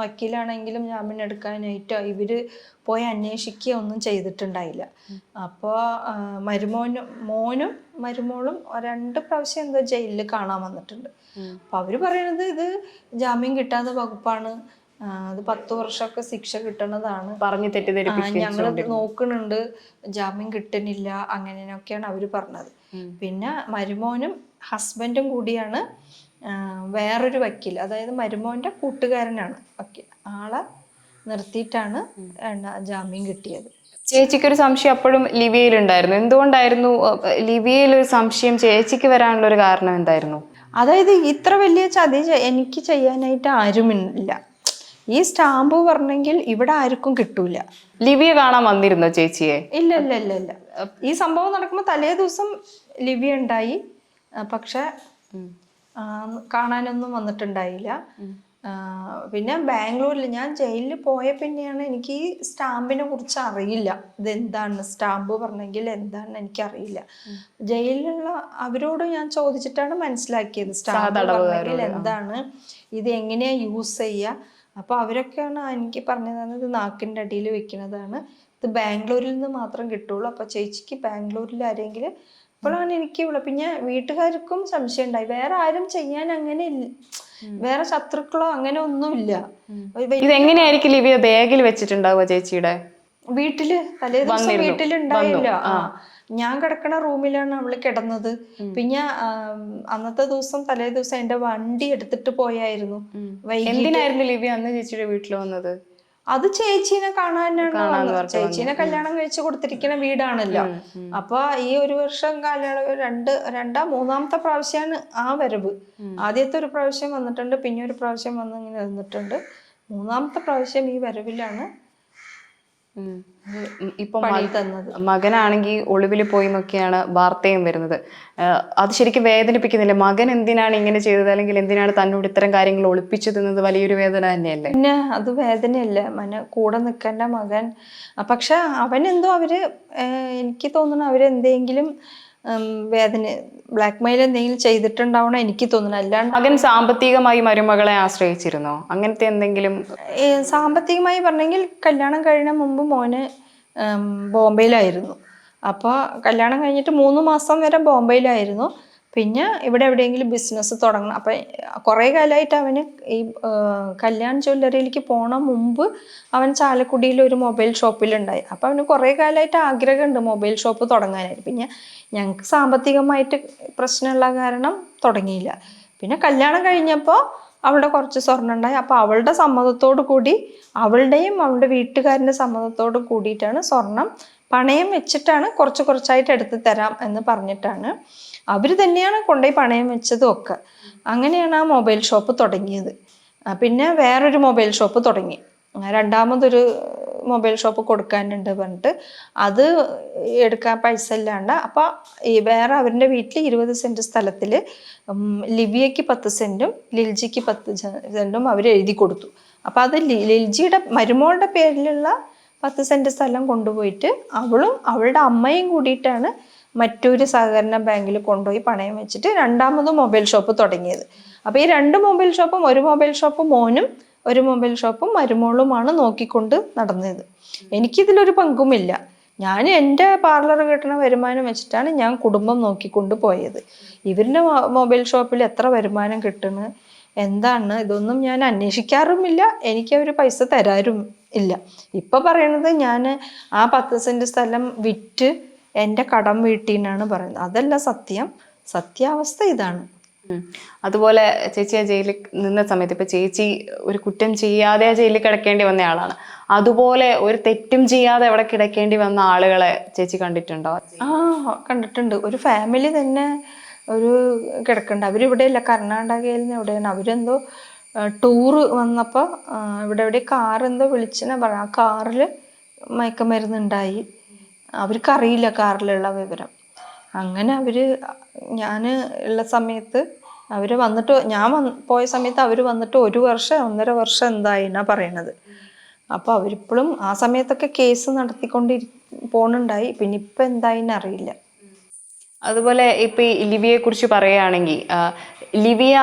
വക്കീലാണെങ്കിലും ജാമ്യം എടുക്കാനായിട്ടോ ഇവർ പോയി അന്വേഷിക്കുക ഒന്നും ചെയ്തിട്ടുണ്ടായില്ല. അപ്പോൾ മരുമോനും മോനും മരുമോളും രണ്ട് പ്രാവശ്യം എന്തോ ജയിലിൽ കാണാൻ വന്നിട്ടുണ്ട്. അപ്പോൾ അവർ പറയണത് ഇത് ജാമ്യം കിട്ടാത്ത വകുപ്പാണ്. അത് പത്ത് വർഷമൊക്കെ ശിക്ഷ കിട്ടണതാണ്. പറഞ്ഞു ഞങ്ങൾ നോക്കുന്നുണ്ട് ജാമ്യം കിട്ടണില്ല അങ്ങനെയൊക്കെയാണ് അവർ പറഞ്ഞത്. പിന്നെ മരുമോനും ഹസ്ബൻഡും കൂടിയാണ് വേറൊരു വക്കീൽ അതായത് മരുമോന്റെ കൂട്ടുകാരനാണ് വക്കീൽ ആളെ നിർത്തിയിട്ടാണ് ജാമ്യം കിട്ടിയത്. ചേച്ചിക്ക് ഒരു സംശയം അപ്പോഴും ലിവിയയിൽ ഉണ്ടായിരുന്നു എന്തുകൊണ്ടായിരുന്നു ലിവിയയിൽ ഒരു സംശയം ചേച്ചിക്ക് വരാനുള്ള ഒരു കാരണം എന്തായിരുന്നു? അതായത് ഇത്ര വലിയ ചതി എനിക്ക് ചെയ്യാനായിട്ട് ആരുമില്ല. ഈ സ്റ്റാമ്പ് പറഞ്ഞെങ്കിൽ ഇവിടെ ആർക്കും കിട്ടൂല. ലിവിയ കാണാൻ വന്നിരുന്നോ ചേച്ചിയെ? ഇല്ല ഇല്ല ഇല്ല ഇല്ല. ഈ സംഭവം നടക്കുമ്പോൾ തലേ ദിവസം ലിവിയ ഉണ്ടായി പക്ഷെ കാണാനൊന്നും വന്നിട്ടുണ്ടായില്ല. പിന്നെ ബാംഗ്ലൂരിൽ ഞാൻ ജയിലിൽ പോയ പിന്നെയാണ് എനിക്ക് ഈ സ്റ്റാമ്പിനെ കുറിച്ച് അറിയില്ല. ഇതെന്താണ്? സ്റ്റാമ്പ് പറഞ്ഞെങ്കിൽ എന്താണെന്ന് എനിക്കറിയില്ല. ജയിലിലുള്ള അവരോട് ഞാൻ ചോദിച്ചിട്ടാണ് മനസ്സിലാക്കിയത്. സ്റ്റാമ്പ് പറഞ്ഞെങ്കിൽ എന്താണ്? ഇത് എങ്ങനെയാണ് യൂസ് ചെയ്യുക അപ്പോൾ അവരൊക്കെയാണ് എനിക്ക് പറഞ്ഞു തന്നത് ഇത് നാക്കിന്റെ അടിയിൽ വെക്കുന്നതാണ് ഇത് ബാംഗ്ലൂരിൽ നിന്ന് മാത്രം കിട്ടുള്ളൂ. അപ്പോൾ ചേച്ചിക്ക് ബാംഗ്ലൂരിൽ ആരെങ്കിലും അപ്പോഴാണ് എനിക്ക് ഇവിടെ പിന്നെ വീട്ടുകാർക്കും സംശയം ഉണ്ടായി വേറെ ആരും ചെയ്യാൻ അങ്ങനെ ഇല്ല- വേറെ ശത്രുക്കളോ അങ്ങനെ ഒന്നുമില്ല. ഇതെങ്ങനെയായിരിക്കും ലിവിയ? ബാഗിൽ വെച്ചിട്ടുണ്ടാവുക ചേച്ചിയുടെ? വീട്ടിൽ തലേ ദിവസം വീട്ടിലുണ്ടായില്ല. ആ. ഞാൻ കിടക്കണ റൂമിലാണ് അവൾ കിടന്നത്. പിന്നെ അന്നത്തെ ദിവസം തലേ ദിവസം എന്റെ വണ്ടി എടുത്തിട്ട് പോയായിരുന്നു. എന്തിനായിരുന്നു ലിവി അന്ന് ചേച്ചിയുടെ വീട്ടിൽ വന്നത്? അത് ചേച്ചീനെ കാണാനാണ്. ചേച്ചീനെ കല്യാണം കഴിച്ചു കൊടുത്തിരിക്കുന്ന വീടാണല്ലോ. അപ്പൊ ഈ ഒരു വർഷം കാലയളവ് രണ്ട് രണ്ടാം മൂന്നാമത്തെ പ്രാവശ്യമാണ് ആ വരവ്. ആദ്യത്തെ ഒരു പ്രാവശ്യം വന്നിട്ടുണ്ട് പിന്നെ ഒരു പ്രാവശ്യം വന്ന് ഇങ്ങനെ നിന്നിട്ടുണ്ട്. മൂന്നാമത്തെ പ്രാവശ്യം ഈ വരവിലാണ്. ഇപ്പൊ മകനാണെങ്കിൽ ഒളിവിൽ പോയി എന്നൊക്കെയാണ് വാർത്തയും വരുന്നത്. അത് ശരിക്കും വേദനിപ്പിക്കുന്നില്ല. മകൻ എന്തിനാണ് ഇങ്ങനെ ചെയ്തത്? അല്ലെങ്കിൽ എന്തിനാണ് തന്നോട് ഇത്തരം കാര്യങ്ങൾ ഒളിപ്പിച്ചു തിന്നത് വലിയൊരു വേദന തന്നെയല്ലേ? പിന്നെ അത് വേദനയല്ല. മന കൂടെ നിൽക്കേണ്ട മകൻ. പക്ഷെ അവൻ എന്തോ അവർ എനിക്ക് തോന്നുന്നു അവരെന്തെങ്കിലും വേദന ബ്ലാക്ക് മെയിൽ എന്തെങ്കിലും ചെയ്തിട്ടുണ്ടാവണം എനിക്ക് തോന്നുന്നു. അല്ലാണ്ട് മകൻ സാമ്പത്തികമായി മരുമകളെ ആശ്രയിച്ചിരുന്നോ? അങ്ങനത്തെ എന്തെങ്കിലും സാമ്പത്തികമായി പറഞ്ഞെങ്കിൽ കല്യാണം കഴിയുന്ന മുമ്പ് മോന് ബോംബെയിലായിരുന്നു. അപ്പോൾ കല്യാണം കഴിഞ്ഞിട്ട് മൂന്ന് മാസം വരെ ബോംബെയിലായിരുന്നു. പിന്നെ ഇവിടെ എവിടെയെങ്കിലും ബിസിനസ് തുടങ്ങണം. അപ്പം കുറേ കാലമായിട്ട് അവന് ഈ കല്യാൺ ജ്വല്ലറിയിലേക്ക് പോണ മുമ്പ് അവൻ ചാലക്കുടിയിൽ ഒരു മൊബൈൽ ഷോപ്പിലുണ്ടായി അപ്പം അവന് കുറേ കാലമായിട്ട് ആഗ്രഹമുണ്ട് മൊബൈൽ ഷോപ്പ് തുടങ്ങാനായിട്ട്. പിന്നെ ഞങ്ങൾക്ക് സാമ്പത്തികമായിട്ട് പ്രശ്നമുള്ള കാരണം തുടങ്ങിയില്ല. പിന്നെ കല്യാണം കഴിഞ്ഞപ്പോൾ അവളുടെ കുറച്ച് സ്വർണം ഉണ്ടായി. അപ്പോൾ അവളുടെ സമ്മതത്തോടു കൂടി അവളുടെയും അവളുടെ വീട്ടുകാരന്റെ സമ്മതത്തോടു കൂടിയിട്ടാണ് സ്വർണം പണയം വെച്ചിട്ടാണ് കുറച്ച് കുറച്ചായിട്ട് എടുത്ത് തരാം എന്ന് പറഞ്ഞിട്ടാണ്. അവർ തന്നെയാണ് കൊണ്ടുപോയി പണയം വെച്ചതും ഒക്കെ. അങ്ങനെയാണ് ആ മൊബൈൽ ഷോപ്പ് തുടങ്ങിയത്. പിന്നെ വേറൊരു മൊബൈൽ ഷോപ്പ് തുടങ്ങി. രണ്ടാമതൊരു മൊബൈൽ ഷോപ്പ് കൊടുക്കാനുണ്ട് പറഞ്ഞിട്ട് അത് എടുക്കാൻ പൈസ ഇല്ലാണ്ട്. അപ്പോൾ ഈ വേറെ അവരുടെ വീട്ടിൽ ഇരുപത് സെന്റ് സ്ഥലത്തിൽ ലിബിയയ്ക്ക് പത്ത് സെന്റും ലിൽജിക്ക് പത്ത് സെന്റും അവർ എഴുതി കൊടുത്തു. അപ്പോൾ അത് ലിൽജിയുടെ മരുമോളുടെ പേരിലുള്ള പത്ത് സെന്റ് സ്ഥലം കൊണ്ടുപോയിട്ട് അവളും അവളുടെ അമ്മയും കൂടിയിട്ടാണ് മറ്റൊരു സഹകരണ ബാങ്കിൽ കൊണ്ടുപോയി പണയം വെച്ചിട്ട് രണ്ടാമത് മൊബൈൽ ഷോപ്പ് തുടങ്ങിയത്. അപ്പോൾ ഈ രണ്ട് മൊബൈൽ ഷോപ്പും ഒരു മൊബൈൽ ഷോപ്പ് മോനും ഒരു മൊബൈൽ ഷോപ്പും മരുമോളുമാണ് നോക്കിക്കൊണ്ട് നടന്നത്. എനിക്കിതിലൊരു പങ്കുമില്ല. ഞാൻ എന്റെ പാർലർ കിട്ടുന്ന വരുമാനം വെച്ചിട്ടാണ് ഞാൻ കുടുംബം നോക്കിക്കൊണ്ട് പോയത്. ഇവരുടെ മൊബൈൽ ഷോപ്പിൽ എത്ര വരുമാനം കിട്ടുന്നു എന്താണ് ഇതൊന്നും ഞാൻ അന്വേഷിക്കാറുമില്ല. എനിക്ക് അവർ പൈസ തരാറും ഇല്ല. ഇപ്പൊ പറയണത് ഞാൻ ആ പത്ത് സെന്റ് സ്ഥലം വിറ്റ് എന്റെ കടം വീട്ടിന്നാണ് പറയുന്നത്. അതല്ല സത്യം. സത്യാവസ്ഥ ഇതാണ്. അതുപോലെ ചേച്ചി ആ ജയിലിൽ നിന്ന സമയത്ത് ഇപ്പൊ ചേച്ചി ഒരു കുറ്റം ചെയ്യാതെ ആ ജയിലിൽ കിടക്കേണ്ടി വന്ന ആളാണ്. അതുപോലെ ഒരു തെറ്റും ചെയ്യാതെ അവിടെ കിടക്കേണ്ടി വന്ന ആളുകളെ ചേച്ചി കണ്ടിട്ടുണ്ടോ? ആ കണ്ടിട്ടുണ്ട്. ഒരു ഫാമിലി തന്നെ ഒരു കിടക്കുന്നുണ്ട് അവരിവിടെയല്ല. കർണാടകയിൽ നിന്ന് എവിടെയാണ്? അവരെന്തോ ടൂറ് വന്നപ്പോൾ ഇവിടെ എവിടെ കാർ എന്തോ വിളിച്ചെന്ന് പറഞ്ഞു. ആ കാറിൽ മയക്കമരുന്നുണ്ടായി. അവർക്കറിയില്ല കാറിലുള്ള വിവരം. അങ്ങനെ അവർ ഞാൻ ഉള്ള സമയത്ത് അവർ വന്നിട്ട് ഞാൻ വന്ന് പോയ സമയത്ത് അവർ വന്നിട്ട് ഒരു വർഷം ഒന്നര വർഷം എന്തായി എന്തായിന്നാ പറയണത്. അപ്പോൾ അവരിപ്പോഴും ആ സമയത്തൊക്കെ കേസ് നടത്തിക്കൊണ്ടിരി പോണുണ്ടായി. പിന്നെ ഇപ്പം എന്തായിന്ന് അറിയില്ല അതുപോലെ ഇപ്പൊ ഈ ലിവിയെ കുറിച്ച് പറയുകയാണെങ്കിൽ ലിവിയ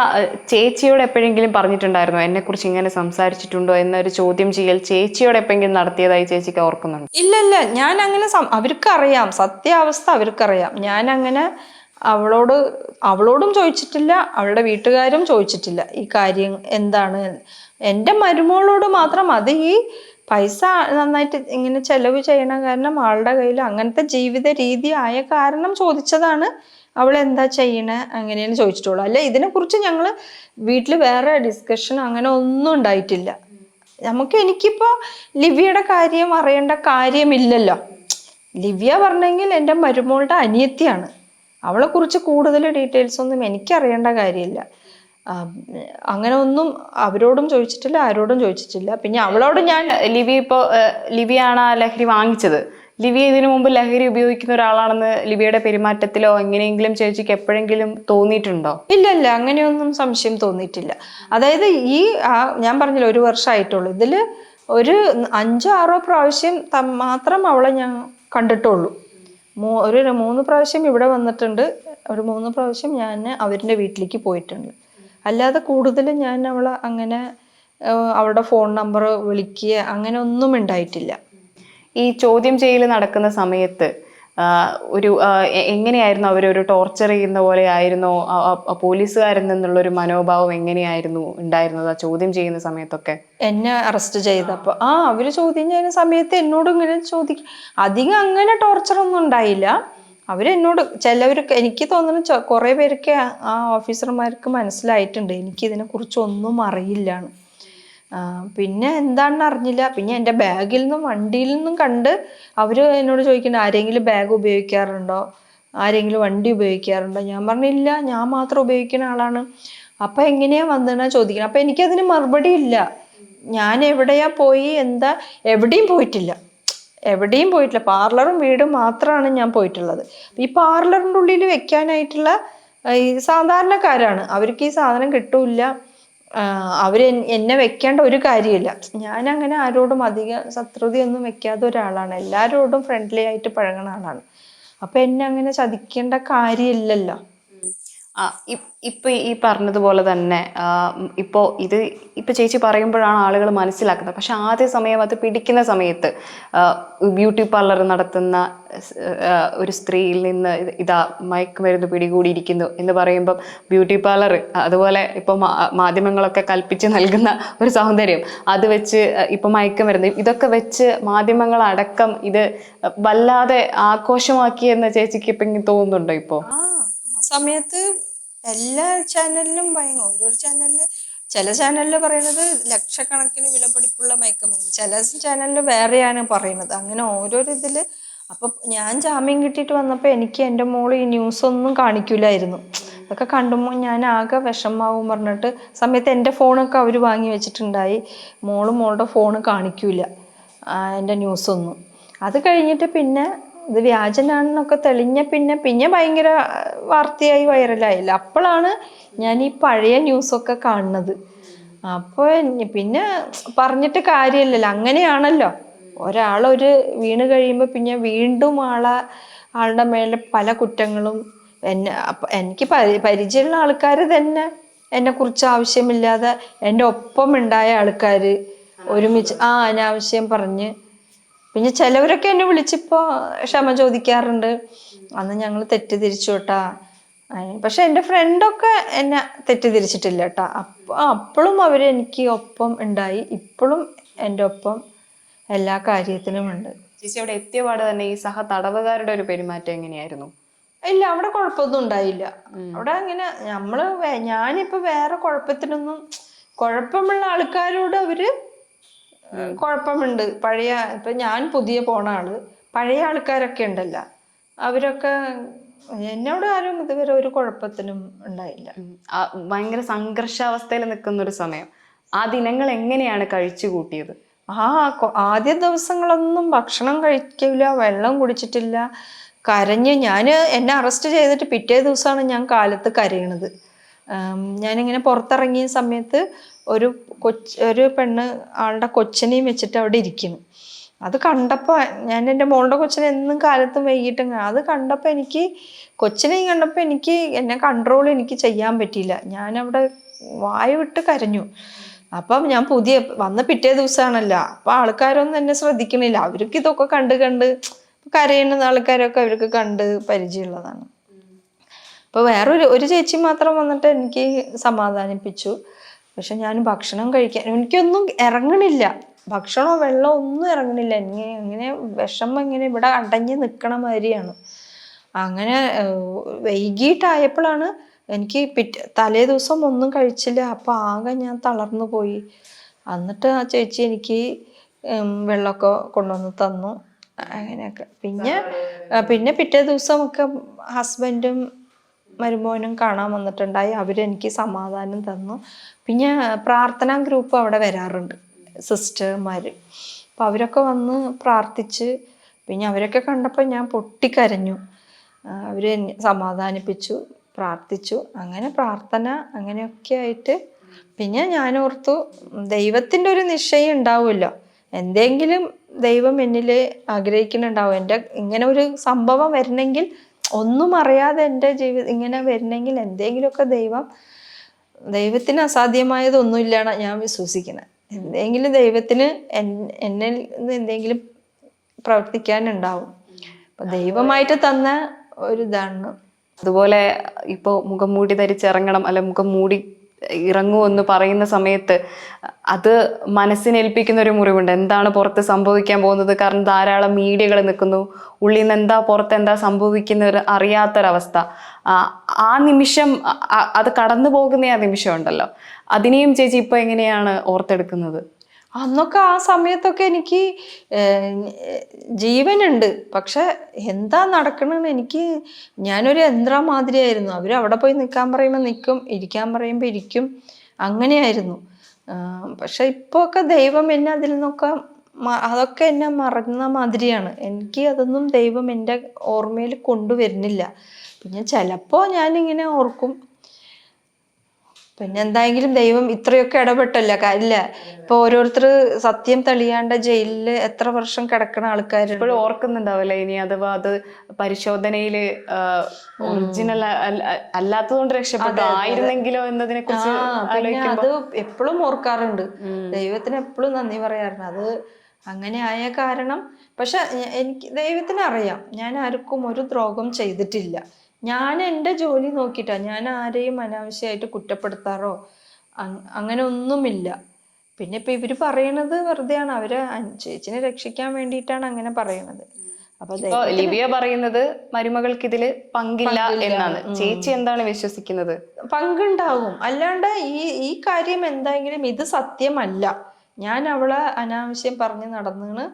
ചേച്ചിയോട് എപ്പോഴെങ്കിലും പറഞ്ഞിട്ടുണ്ടായിരുന്നോ? എന്നെ കുറിച്ച് ഇങ്ങനെ സംസാരിച്ചിട്ടുണ്ടോ എന്നൊരു ചോദ്യം ചെയ്യൽ ചേച്ചിയോട് എപ്പോഴെങ്കിലും നടത്തിയതായി ചേച്ചിക്ക് ഓർക്കുന്നുണ്ട്? ഇല്ല ഇല്ല ഞാൻ അങ്ങനെ അവർക്കറിയാം. സത്യാവസ്ഥ അവർക്കറിയാം. ഞാൻ അങ്ങനെ അവളോട് അവളോടും ചോദിച്ചിട്ടില്ല അവളുടെ വീട്ടുകാരും ചോദിച്ചിട്ടില്ല ഈ കാര്യം എന്താണ്. എന്റെ മരുമോളോട് മാത്രം അത് ഈ പൈസ നന്നായിട്ട് ഇങ്ങനെ ചെലവ് ചെയ്യണ കാരണം ആളുടെ കയ്യിൽ അങ്ങനത്തെ ജീവിത രീതി ആയ കാരണം ചോദിച്ചതാണ്. അവൾ എന്താ ചെയ്യണേ? അങ്ങനെയാണ് ചോദിച്ചിട്ടുള്ളൂ. അല്ല ഇതിനെക്കുറിച്ച് ഞങ്ങൾ വീട്ടിൽ വേറെ ഡിസ്കഷൻ അങ്ങനെ ഒന്നും ഉണ്ടായിട്ടില്ല. നമുക്ക് എനിക്കിപ്പോ ലിവിയുടെ കാര്യം അറിയേണ്ട കാര്യമില്ലല്ലോ. ലിവ്യ പറഞ്ഞെങ്കിൽ എന്റെ മരുമോളുടെ അനിയത്തിയാണ്. അവളെ കുറിച്ച് കൂടുതൽ ഡീറ്റെയിൽസ് ഒന്നും എനിക്കറിയേണ്ട കാര്യമില്ല. അങ്ങനെ ഒന്നും അവരോടും ചോദിച്ചിട്ടില്ല ആരോടും ചോദിച്ചിട്ടില്ല. പിന്നെ അവളോട് ഞാൻ ലിവി ഇപ്പോൾ ലിവിയാണ് ആ ലഹരി വാങ്ങിച്ചത്. ലിവി ഇതിനു മുമ്പ് ലഹരി ഉപയോഗിക്കുന്ന ഒരാളാണെന്ന് ലിവിയുടെ പെരുമാറ്റത്തിലോ എങ്ങനെയെങ്കിലും ചേച്ചിക്ക് എപ്പോഴെങ്കിലും തോന്നിയിട്ടുണ്ടോ? ഇല്ല ഇല്ല അങ്ങനെയൊന്നും സംശയം തോന്നിയിട്ടില്ല. അതായത് ഈ ആ ഞാൻ പറഞ്ഞില്ല ഒരു വർഷമായിട്ടുള്ളൂ. ഇതിൽ ഒരു അഞ്ചോ ആറോ പ്രാവശ്യം മാത്രം അവളെ ഞാൻ കണ്ടിട്ടുള്ളൂ. മൂ ഒരു മൂന്ന് പ്രാവശ്യം ഇവിടെ വന്നിട്ടുണ്ട്. ഒരു മൂന്ന് പ്രാവശ്യം ഞാൻ അവരുടെ വീട്ടിലേക്ക് പോയിട്ടുണ്ട്. അല്ലാതെ കൂടുതൽ ഞാൻ അവളെ അങ്ങനെ അവളുടെ ഫോൺ നമ്പർ വിളിക്കുക അങ്ങനെ ഒന്നും ഉണ്ടായിട്ടില്ല. ഈ ചോദ്യം ചെയ്യൽ നടക്കുന്ന സമയത്ത് ഒരു എങ്ങനെയായിരുന്നു അവരൊരു ടോർച്ചർ ചെയ്യുന്ന പോലെ ആയിരുന്നു? പോലീസുകാരിൽ നിന്നുള്ളൊരു മനോഭാവം എങ്ങനെയായിരുന്നു ഉണ്ടായിരുന്നത് ആ ചോദ്യം ചെയ്യുന്ന സമയത്തൊക്കെ? എന്നെ അറസ്റ്റ് ചെയ്തപ്പോൾ ആ അവർ ചോദ്യം ചെയ്യുന്ന സമയത്ത് എന്നോട് ഇങ്ങനെ ചോദിക്കും അധികം അങ്ങനെ ടോർച്ചർ ഒന്നും ഉണ്ടായില്ല. അവരെന്നോട് ചിലവർക്ക് എനിക്ക് തോന്നുന്നു കുറെ പേർക്ക് ആ- ഓഫീസർമാർക്ക് മനസ്സിലായിട്ടുണ്ട്. എനിക്ക് ഇതിനെക്കുറിച്ച് ഒന്നും അറിയില്ലാണ് പിന്നെ എന്താണെന്ന് അറിഞ്ഞില്ല. പിന്നെ എന്റെ ബാഗിൽ നിന്നും വണ്ടിയിൽ നിന്നും കണ്ട് അവർ എന്നോട് ചോദിക്കുന്നുണ്ട് ആരെങ്കിലും ബാഗ് ഉപയോഗിക്കാറുണ്ടോ? ആരെങ്കിലും വണ്ടി ഉപയോഗിക്കാറുണ്ടോ? ഞാൻ പറഞ്ഞില്ല ഞാൻ മാത്രം ഉപയോഗിക്കുന്ന ആളാണ്. അപ്പം എങ്ങനെയാ വന്നതെന്നാ ചോദിക്കണം അപ്പം എനിക്കതിന് മറുപടി ഇല്ല. ഞാൻ എവിടെയാ പോയി എന്താ എവിടെയും പോയിട്ടില്ല. എവിടെയും പോയിട്ടില്ല. പാർലറും വീടും മാത്രമാണ് ഞാൻ പോയിട്ടുള്ളത്. ഈ പാർലറിന്റെ ഉള്ളിൽ വെക്കാനായിട്ടുള്ള ഈ സാധാരണക്കാരാണ്. അവർക്ക് ഈ സാധനം കിട്ടൂല അവർ എന്നെ വെക്കേണ്ട ഒരു കാര്യമില്ല. ഞാൻ അങ്ങനെ ആരോടും അധികം ശത്രുതയൊന്നും വെക്കാത്ത ഒരാളാണ്. എല്ലാവരോടും ഫ്രണ്ട്ലി ആയിട്ട് പഴകുന്ന ആളാണ്. അപ്പൊ എന്നെ അങ്ങനെ ചതിക്കേണ്ട കാര്യമില്ലല്ലോ. ഇപ്പൊ ഈ പറഞ്ഞതുപോലെ തന്നെ ഇപ്പോ ഇത് ഇപ്പൊ ചേച്ചി പറയുമ്പോഴാണ് ആളുകൾ മനസ്സിലാക്കുന്നത്. പക്ഷെ ആദ്യ സമയം അത് പിടിക്കുന്ന സമയത്ത് ബ്യൂട്ടി പാർലർ നടത്തുന്ന ഒരു സ്ത്രീയിൽ നിന്ന് ഇതാ മയക്കുമരുന്ന് പിടികൂടിയിരിക്കുന്നു എന്ന് പറയുമ്പം ബ്യൂട്ടി പാർലർ അതുപോലെ ഇപ്പൊ മാധ്യമങ്ങളൊക്കെ കൽപ്പിച്ച് നൽകുന്ന ഒരു സൗന്ദര്യം അത് വെച്ച് ഇപ്പൊ മയക്കുമരുന്ന് ഇതൊക്കെ വെച്ച് മാധ്യമങ്ങളടക്കം ഇത് വല്ലാതെ ആഘോഷമാക്കിയെന്ന് ചേച്ചിക്ക് ഇപ്പൊ ഇങ്ങനെ തോന്നുന്നുണ്ടോ ഇപ്പോ? ആ സമയത്ത് എല്ലാ ചാനലിലും ഭയങ്കര ഓരോരോ ചാനലിൽ ചില ചാനലിൽ പറയുന്നത് ലക്ഷക്കണക്കിന് വിലപിടിപ്പുള്ള മയക്കുമരുന്ന് ചില ചാനലിൽ വേറെയാണ് പറയുന്നത്. അങ്ങനെ ഓരോരോ ഇതിൽ അപ്പൊ ഞാൻ ജാമ്യം കിട്ടിയിട്ട് വന്നപ്പോൾ എനിക്ക് എന്റെ മോൾ ഈ ന്യൂസ് ഒന്നും കാണിക്കൂലായിരുന്നു. അതൊക്കെ കണ്ടുമ്പോൾ ഞാൻ ആകെ വിഷമാവും പറഞ്ഞിട്ട് സമയത്ത് എന്റെ ഫോണൊക്കെ അവർ വാങ്ങി വെച്ചിട്ടുണ്ടായി. മോൾ മോളുടെ ഫോൺ കാണിക്കൂല ആ, എന്റെ ന്യൂസൊന്നും അത് കഴിഞ്ഞിട്ട് പിന്നെ ഇത് വ്യാജനാണെന്നൊക്കെ തെളിഞ്ഞ പിന്നെ പിന്നെ ഭയങ്കര വാർത്തയായി വൈറലായില്ല? അപ്പോഴാണ് ഞാൻ ഈ പഴയ ന്യൂസൊക്കെ കാണുന്നത്. അപ്പോൾ പിന്നെ പറഞ്ഞിട്ട് കാര്യമില്ലല്ലോ. അങ്ങനെയാണല്ലോ. ഒരാളൊരു വീണ് കഴിയുമ്പോൾ പിന്നെ വീണ്ടും ആളെ ആളുടെ മേലെ പല കുറ്റങ്ങളും എന്നെ അപ്പം എനിക്ക് പരി പരിചയമുള്ള ആൾക്കാർ തന്നെ എന്നെ കുറിച്ച് ആവശ്യമില്ലാതെ എന്റെ ഒപ്പം ഉണ്ടായ ആൾക്കാർ ഒരുമിച്ച് ആ അനാവശ്യം പറഞ്ഞ് പിന്നെ ചിലവരൊക്കെ എന്നെ വിളിച്ചിപ്പോ ക്ഷമ ചോദിക്കാറുണ്ട്. അന്ന് ഞങ്ങൾ തെറ്റിദ്ധരിച്ചു കേട്ടാ പക്ഷെ എന്റെ ഫ്രണ്ടൊക്കെ എന്നെ തെറ്റിദ്ധരിച്ചിട്ടില്ല കേട്ടാ അപ്പൊ അപ്പോഴും അവർ എനിക്ക് ഒപ്പം ഉണ്ടായി. ഇപ്പോഴും എന്റെ ഒപ്പം എല്ലാ കാര്യത്തിനും ഉണ്ട്. ചേച്ചി അവിടെ എത്തിയ പാട് തന്നെ ഈ സഹ തടവുകാരുടെ ഒരു പെരുമാറ്റം എങ്ങനെയായിരുന്നു? ഇല്ല അവിടെ കുഴപ്പമൊന്നും ഉണ്ടായില്ല. അവിടെ അങ്ങനെ നമ്മൾ ഞാനിപ്പോ വേറെ കുഴപ്പത്തിനൊന്നും കുഴപ്പമുള്ള ആൾക്കാരോട് അവർ കുഴപ്പമുണ്ട്. പഴയ ഇപ്പൊ ഞാൻ പുതിയ പോണ ആൾ പഴയ ആൾക്കാരൊക്കെ ഉണ്ടല്ല. അവരൊക്കെ എന്നോട് ആരും ഇതുവരെ ഒരു കുഴപ്പത്തിനും ഉണ്ടായില്ല. ഭയങ്കര സംഘർഷാവസ്ഥയിൽ നിൽക്കുന്ന ഒരു സമയം. ആ ദിനങ്ങൾ എങ്ങനെയാണ് കഴിച്ചു കൂട്ടിയത്? ആ ആദ്യ ദിവസങ്ങളൊന്നും ഭക്ഷണം കഴിക്കില്ല വെള്ളം കുടിച്ചിട്ടില്ല. കരഞ്ഞ് ഞാൻ എന്നെ അറസ്റ്റ് ചെയ്തിട്ട് പിറ്റേ ദിവസമാണ് ഞാൻ കാലത്ത് കരയണത്. ഞാനിങ്ങനെ പുറത്തിറങ്ങിയ സമയത്ത് ഒരു കൊച്ച് ഒരു പെണ്ണ് ആളുടെ കൊച്ചിനെയും വെച്ചിട്ട് അവിടെ ഇരിക്കുന്നു. അത് കണ്ടപ്പോൾ ഞാൻ എന്റെ മോളുടെ കൊച്ചിനെ എന്നും കാലത്തും വൈകിട്ടും അത് കണ്ടപ്പോൾ എനിക്ക് കൊച്ചിനെയും കണ്ടപ്പോൾ എനിക്ക് എന്നെ കൺട്രോൾ എനിക്ക് ചെയ്യാൻ പറ്റിയില്ല. ഞാനവിടെ വായ വിട്ട് കരഞ്ഞു. അപ്പം ഞാൻ പുതിയ വന്ന പിറ്റേ ദിവസമാണല്ലോ അപ്പം ആൾക്കാരൊന്നും എന്നെ ശ്രദ്ധിക്കണില്ല. അവർക്ക് ഇതൊക്കെ കണ്ട് കണ്ട് കരയുന്ന ആൾക്കാരൊക്കെ അവർക്ക് കണ്ട് പരിചയമുള്ളതാണ്. അപ്പോൾ വേറൊരു ഒരു ചേച്ചി മാത്രം വന്നിട്ട് എനിക്ക് സമാധാനിപ്പിച്ചു. പക്ഷെ ഞാൻ ഭക്ഷണം കഴിക്കാൻ എനിക്കൊന്നും ഇറങ്ങണില്ല. ഭക്ഷണമോ വെള്ളമോ ഒന്നും ഇറങ്ങണില്ല. ഇങ്ങനെ ഇങ്ങനെ വിഷമം ഇങ്ങനെ ഇവിടെ അടഞ്ഞ് നിൽക്കണ മാതിരിയാണ്. അങ്ങനെ വൈകിട്ടായപ്പോഴാണ് എനിക്ക് പിറ്റേ തലേ ദിവസം ഒന്നും കഴിച്ചില്ല. അപ്പോൾ ആകെ ഞാൻ തളർന്നു പോയി. എന്നിട്ട് ആ ചേച്ചി എനിക്ക് വെള്ളമൊക്കെ കൊണ്ടുവന്ന് തന്നു. അങ്ങനെയൊക്കെ. പിന്നെ പിന്നെ പിറ്റേ ദിവസമൊക്കെ ഹസ്ബൻഡും മരുമോനും കാണാൻ വന്നിട്ടുണ്ടായി. അവരെനിക്ക് സമാധാനം തന്നു. പിന്നെ പ്രാർത്ഥനാ ഗ്രൂപ്പ് അവിടെ വരാറുണ്ട്. സിസ്റ്റർമാർ അപ്പോൾ അവരൊക്കെ വന്ന് പ്രാർത്ഥിച്ച് പിന്നെ അവരൊക്കെ കണ്ടപ്പോൾ ഞാൻ പൊട്ടിക്കരഞ്ഞു. അവർ സമാധാനിപ്പിച്ചു പ്രാർത്ഥിച്ചു. അങ്ങനെ പ്രാർത്ഥന അങ്ങനെയൊക്കെ ആയിട്ട് പിന്നെ ഞാൻ ഓർത്തു ദൈവത്തിന്റെ ഒരു നിശ്ചയം ഉണ്ടാവുമല്ലോ. എന്തെങ്കിലും ദൈവം എന്നിൽ ആഗ്രഹിക്കുന്നുണ്ടാവും. എന്റെ ഇങ്ങനെ ഒരു സംഭവം വരണമെങ്കിൽ ഒന്നും അറിയാതെ എന്റെ ജീവിതം ഇങ്ങനെ വരണമെങ്കിൽ എന്തെങ്കിലുമൊക്കെ ദൈവം ദൈവത്തിന് അസാധ്യമായതൊന്നുമില്ലാണ് ഞാൻ വിശ്വസിക്കുന്നത് എന്തെങ്കിലും ദൈവത്തിന് എന്നിൽ നിന്ന് എന്തെങ്കിലും പ്രവർത്തിക്കാനുണ്ടാവും. അപ്പൊ ദൈവമായിട്ട് തന്ന ഒരു ഇതാണ്. അതുപോലെ ഇപ്പോൾ മുഖം മൂടി ധരിച്ചിറങ്ങണം അല്ലെ മുഖം മൂടി ഇറങ്ങൂ എന്ന് പറയുന്ന സമയത്ത് അത് മനസ്സിനേൽപ്പിക്കുന്ന ഒരു മുറിവുണ്ട്. എന്താണ് പുറത്ത് സംഭവിക്കാൻ പോകുന്നത്? കാരണം ധാരാളം മീഡിയകൾ നിൽക്കുന്നു. ഉള്ളിൽ നിന്ന് എന്താ പുറത്ത് എന്താ സംഭവിക്കുന്ന ഒരു അറിയാത്തൊരവസ്ഥ. ആ, നിമിഷം അത് കടന്നു പോകുന്ന ആ നിമിഷം ഉണ്ടല്ലോ. അതിനെയും ചേച്ചി ഇപ്പൊ എങ്ങനെയാണ് ഓർത്തെടുക്കുന്നത്? അന്നൊക്കെ ആ സമയത്തൊക്കെ എനിക്ക് ജീവനുണ്ട്. പക്ഷെ എന്താ നടക്കണമെന്ന് എനിക്ക് ഞാനൊരു യന്ത്ര മാതിരിയായിരുന്നു. അവർ അവിടെ പോയി നിൽക്കാൻ പറയുമ്പോൾ നിൽക്കും ഇരിക്കാൻ പറയുമ്പോൾ ഇരിക്കും. അങ്ങനെയായിരുന്നു. പക്ഷെ ഇപ്പോഴൊക്കെ ദൈവം എന്നെ അതിൽ നിന്നൊക്കെ അതൊക്കെ എന്നെ മറന്ന മാതിരിയാണ്. എനിക്ക് അതൊന്നും ദൈവം എന്റെ ഓർമ്മയിൽ കൊണ്ടുവരുന്നില്ല. പിന്നെ ചിലപ്പോൾ ഞാനിങ്ങനെ ഓർക്കും. പിന്നെ എന്തായെങ്കിലും ദൈവം ഇത്രയൊക്കെ ഇടപെട്ടല്ല. കാര്യമില്ല ഇപ്പൊ ഓരോരുത്തർ സത്യം തെളിയാണ്ട് ജയിലിൽ എത്ര വർഷം കിടക്കുന്ന ആൾക്കാർ ഇപ്പോഴും ഓർക്കുന്നുണ്ടാവല്ലേ ഇനി? അഥവാ അത് പരിശോധനയിൽ ഒറിജിനൽ അല്ലാത്തതുകൊണ്ട് രക്ഷപ്പെട്ടു? ആയിരുന്നെങ്കിലോ എന്നതിനെ കുറിച്ച് അത് എപ്പോഴും ഓർക്കാറുണ്ട്. ദൈവത്തിന് എപ്പോഴും നന്ദി പറയാറുണ്ട്. അത് അങ്ങനെ ആയ കാരണം പക്ഷെ എനിക്ക് ദൈവത്തിന് അറിയാം ഞാൻ ആർക്കും ഒരു ദ്രോഹം ചെയ്തിട്ടില്ല. ഞാൻ എന്റെ ജോലി നോക്കിയിട്ടാ ഞാൻ ആരെയും അനാവശ്യമായിട്ട് കുറ്റപ്പെടുത്താറോ? അങ്ങനെ ഒന്നുമില്ല. പിന്നെ ഇപ്പൊ ഇവർ പറയണത് വെറുതെയാണ്. അവർ ചേച്ചിനെ രക്ഷിക്കാൻ വേണ്ടിയിട്ടാണ് അങ്ങനെ പറയണത്. അപ്പൊ ലിബിയ പറയുന്നത് മരുമകൾക്ക് ഇതിൽ പങ്കില്ല എന്നാണ്. ചേച്ചി എന്താണ് വിശ്വസിക്കുന്നത്? പങ്കുണ്ടാവും. അല്ലാണ്ട് ഈ ഈ കാര്യം എന്തായെങ്കിലും ഇത് സത്യമല്ല. ഞാൻ അവളെ അനാവശ്യം പറഞ്ഞ് നടന്നാണ്.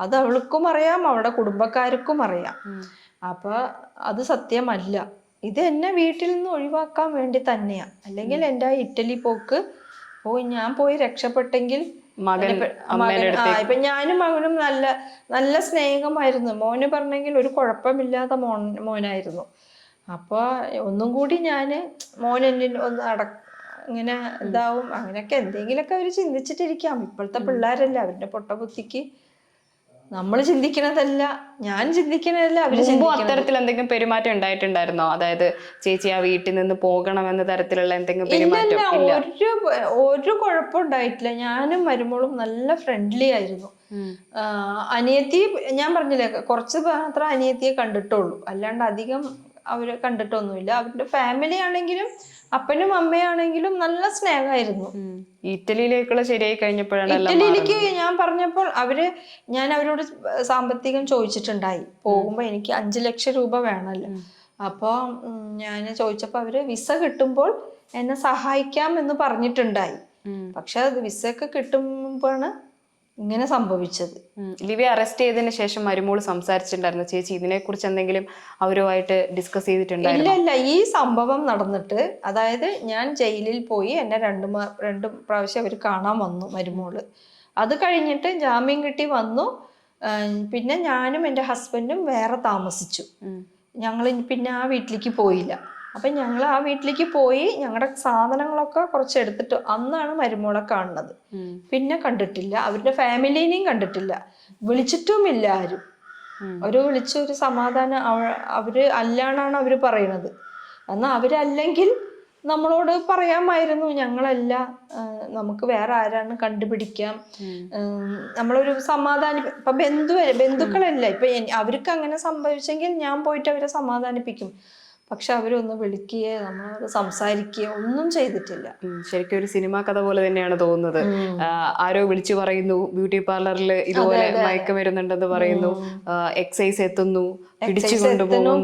അത് അവൾക്കും അറിയാം അവളുടെ കുടുംബക്കാർക്കും അറിയാം. അപ്പൊ അത് സത്യമല്ല. ഇത് എന്നെ വീട്ടിൽ നിന്ന് ഒഴിവാക്കാൻ വേണ്ടി തന്നെയാ. അല്ലെങ്കിൽ എന്റെ ആ ഇറ്റലി പോക്ക് ഓ ഞാൻ പോയി രക്ഷപ്പെട്ടെങ്കിൽ മകൻ ഇപ്പൊ ഞാനും മകനും നല്ല നല്ല സ്നേഹമായിരുന്നു. മോന് പറഞ്ഞെങ്കിൽ ഒരു കുഴപ്പമില്ലാത്ത മോൻ മോനായിരുന്നു. അപ്പോൾ ഒന്നും കൂടി ഞാൻ മോൻ എന്നിൽ ഒന്ന് അട ഇങ്ങനെ ഇതാവും. അങ്ങനെയൊക്കെ എന്തെങ്കിലുമൊക്കെ അവർ ചിന്തിച്ചിട്ടിരിക്കാം. ഇപ്പോഴത്തെ പിള്ളേരല്ല അവരുടെ പൊട്ടബുദ്ധിക്ക് നമ്മൾ ചിന്തിക്കണതല്ല. ഞാൻ ചിന്തിക്കണതല്ല അവർ അത്തരത്തിൽ എന്തെങ്കിലും പെരുമാറ്റം ഉണ്ടായിട്ടുണ്ടായിരുന്നോ? അതായത് ചേച്ചി ആ വീട്ടിൽ നിന്ന് പോകണം എന്ന തരത്തിലുള്ള എന്തെങ്കിലും പെരുമാറ്റം ഒരു ഒരു കുഴപ്പം ഉണ്ടായിട്ടില്ല. ഞാനും മരുമോളും നല്ല ഫ്രണ്ട്ലി ആയിരുന്നു. അനിയത്തി ഞാൻ പറഞ്ഞില്ലേ കുറച്ച് മാത്രം അനിയത്തിയെ കണ്ടിട്ടുള്ളൂ. അല്ലാണ്ട് അധികം അവരെ കണ്ടിട്ടൊന്നുമില്ല. അവരുടെ ഫാമിലി ആണെങ്കിലും അപ്പനും അമ്മയാണെങ്കിലും നല്ല സ്നേഹമായിരുന്നു. ഇറ്റലിയിലേക്കുള്ള ശരിയായി കഴിഞ്ഞപ്പോഴാണ് ഇറ്റലിയിലേക്ക് ഞാൻ പറഞ്ഞപ്പോൾ അവർ ഞാൻ അവരോട് സാമ്പത്തികം ചോദിച്ചിട്ടുണ്ടായി. പോകുമ്പോ എനിക്ക് അഞ്ചു ലക്ഷം രൂപ വേണമല്ലോ. അപ്പോൾ ഞാൻ ചോദിച്ചപ്പോൾ അവർ വിസ കിട്ടുമ്പോൾ എന്നെ സഹായിക്കാം എന്ന് പറഞ്ഞിട്ടുണ്ടായി. പക്ഷെ അത് വിസ ഒക്കെ കിട്ടുമ്പോഴാണ് ഇങ്ങനെ സംഭവിച്ചത്. ലിവിയ അറസ്റ്റ് ചെയ്തതിന് ശേഷം മരുമോൾ സംസാരിച്ചിട്ടുണ്ടായിരുന്നു. ചേച്ചി ഇതിനെക്കുറിച്ച് എന്തെങ്കിലും അവരുമായിട്ട് ഡിസ്കസ് ചെയ്തിട്ടുണ്ടായിരുന്നു? ഇല്ല ഇല്ല. ഈ സംഭവം നടന്നിട്ട് അതായത് ഞാൻ ജയിലിൽ പോയി എന്നെ രണ്ട് രണ്ടു രണ്ട് പ്രാവശ്യം അവർ കാണാൻ വന്നു മരുമോൾ. അത് കഴിഞ്ഞിട്ട് ജാമ്യം കിട്ടി വന്നു. പിന്നെ ഞാനും എന്റെ ഹസ്ബൻഡും വേറെ താമസിച്ചു. ഞങ്ങൾ പിന്നെ ആ വീട്ടിലേക്ക് പോയില്ല. അപ്പം ഞങ്ങൾ ആ വീട്ടിലേക്ക് പോയി ഞങ്ങളുടെ സാധനങ്ങളൊക്കെ കുറച്ച് എടുത്തിട്ട് അന്നാണ് മരുമോളെ കാണുന്നത്. പിന്നെ കണ്ടിട്ടില്ല. അവരുടെ ഫാമിലിനെയും കണ്ടിട്ടില്ല. വിളിച്ചിട്ടുമില്ല ആരും. അവർ ഒരു വിളിച്ച ഒരു സമാധാനം അവ- അവർ അല്ലാണാണ് അവർ പറയുന്നത് എന്നാൽ അവരല്ലെങ്കിൽ നമ്മളോട് പറയാമായിരുന്നു. ഞങ്ങളല്ല നമുക്ക് വേറെ ആരാണ് കണ്ടുപിടിക്കാം. നമ്മളൊരു സമാധാനി ഇപ്പൊ ബന്ധു ബന്ധുക്കളല്ല? ഇപ്പൊ അവർക്ക് അങ്ങനെ സംഭവിച്ചെങ്കിൽ ഞാൻ പോയിട്ട് അവരെ സമാധാനിപ്പിക്കും. പക്ഷെ അവരൊന്ന് വിളിക്കുകയോ നമ്മളോട് സംസാരിക്കുകയോ ഒന്നും ചെയ്തിട്ടില്ല. ശരിക്കും ഒരു സിനിമാ കഥ പോലെ തന്നെയാണ് തോന്നുന്നത്. ആരോ വിളിച്ചു പറയുന്നു ബ്യൂട്ടി പാർലറിൽ ഇതുപോലെ മയക്കുമരുന്നുണ്ടെന്ന് പറയുന്നു. എക്സൈസ് എത്തുന്നു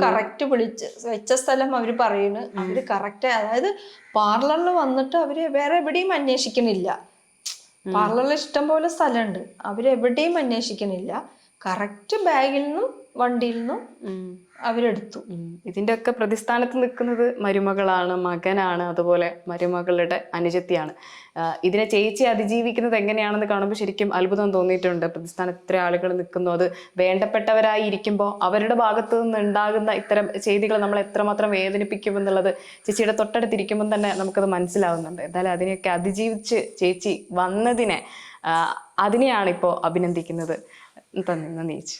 കറക്റ്റ് വിളിച്ച് വെച്ച സ്ഥലം അവർ പറയുന്നു. അവർ കറക്റ്റ് അതായത് പാർലറിൽ വന്നിട്ട് അവർ വേറെ എവിടെയും അന്വേഷിക്കണില്ല പാർലറിൽ ഇഷ്ടം പോലെ സ്ഥലമുണ്ട്. അവരെവിടെയും അന്വേഷിക്കണില്ല കറക്റ്റ് ബാഗിൽ നിന്നും വണ്ടിയിൽ നിന്നും. അവരെടുത്തു. ഇതിന്റെ ഒക്കെ പ്രതിസ്ഥാനത്ത് നിൽക്കുന്നത് മരുമകളാണ് മകനാണ് അതുപോലെ മരുമകളുടെ അനുജത്തിയാണ്. ഇതിനെ ചേച്ചി അതിജീവിക്കുന്നത് എങ്ങനെയാണെന്ന് കാണുമ്പോൾ ശരിക്കും അത്ഭുതം തോന്നിയിട്ടുണ്ട്. പ്രതിസ്ഥാനത്ത് ഇത്ര ആളുകൾ നിൽക്കുന്നു. അത് വേണ്ടപ്പെട്ടവരായി ഇരിക്കുമ്പോൾ അവരുടെ ഭാഗത്തു നിന്ന് ഉണ്ടാകുന്ന ഇത്തരം ചെയ്തികൾ നമ്മൾ എത്രമാത്രം വേദനിപ്പിക്കും എന്നുള്ളത് ചേച്ചിയുടെ തൊട്ടടുത്തിരിക്കുമ്പോൾ തന്നെ നമുക്കത് മനസ്സിലാവുന്നുണ്ട്. എന്തായാലും അതിനെയൊക്കെ അതിജീവിച്ച് ചേച്ചി വന്നതിനെ അതിനെയാണ് ഇപ്പോൾ അഭിനന്ദിക്കുന്നത്. നന്ദി നന്ദി ചേച്ചി.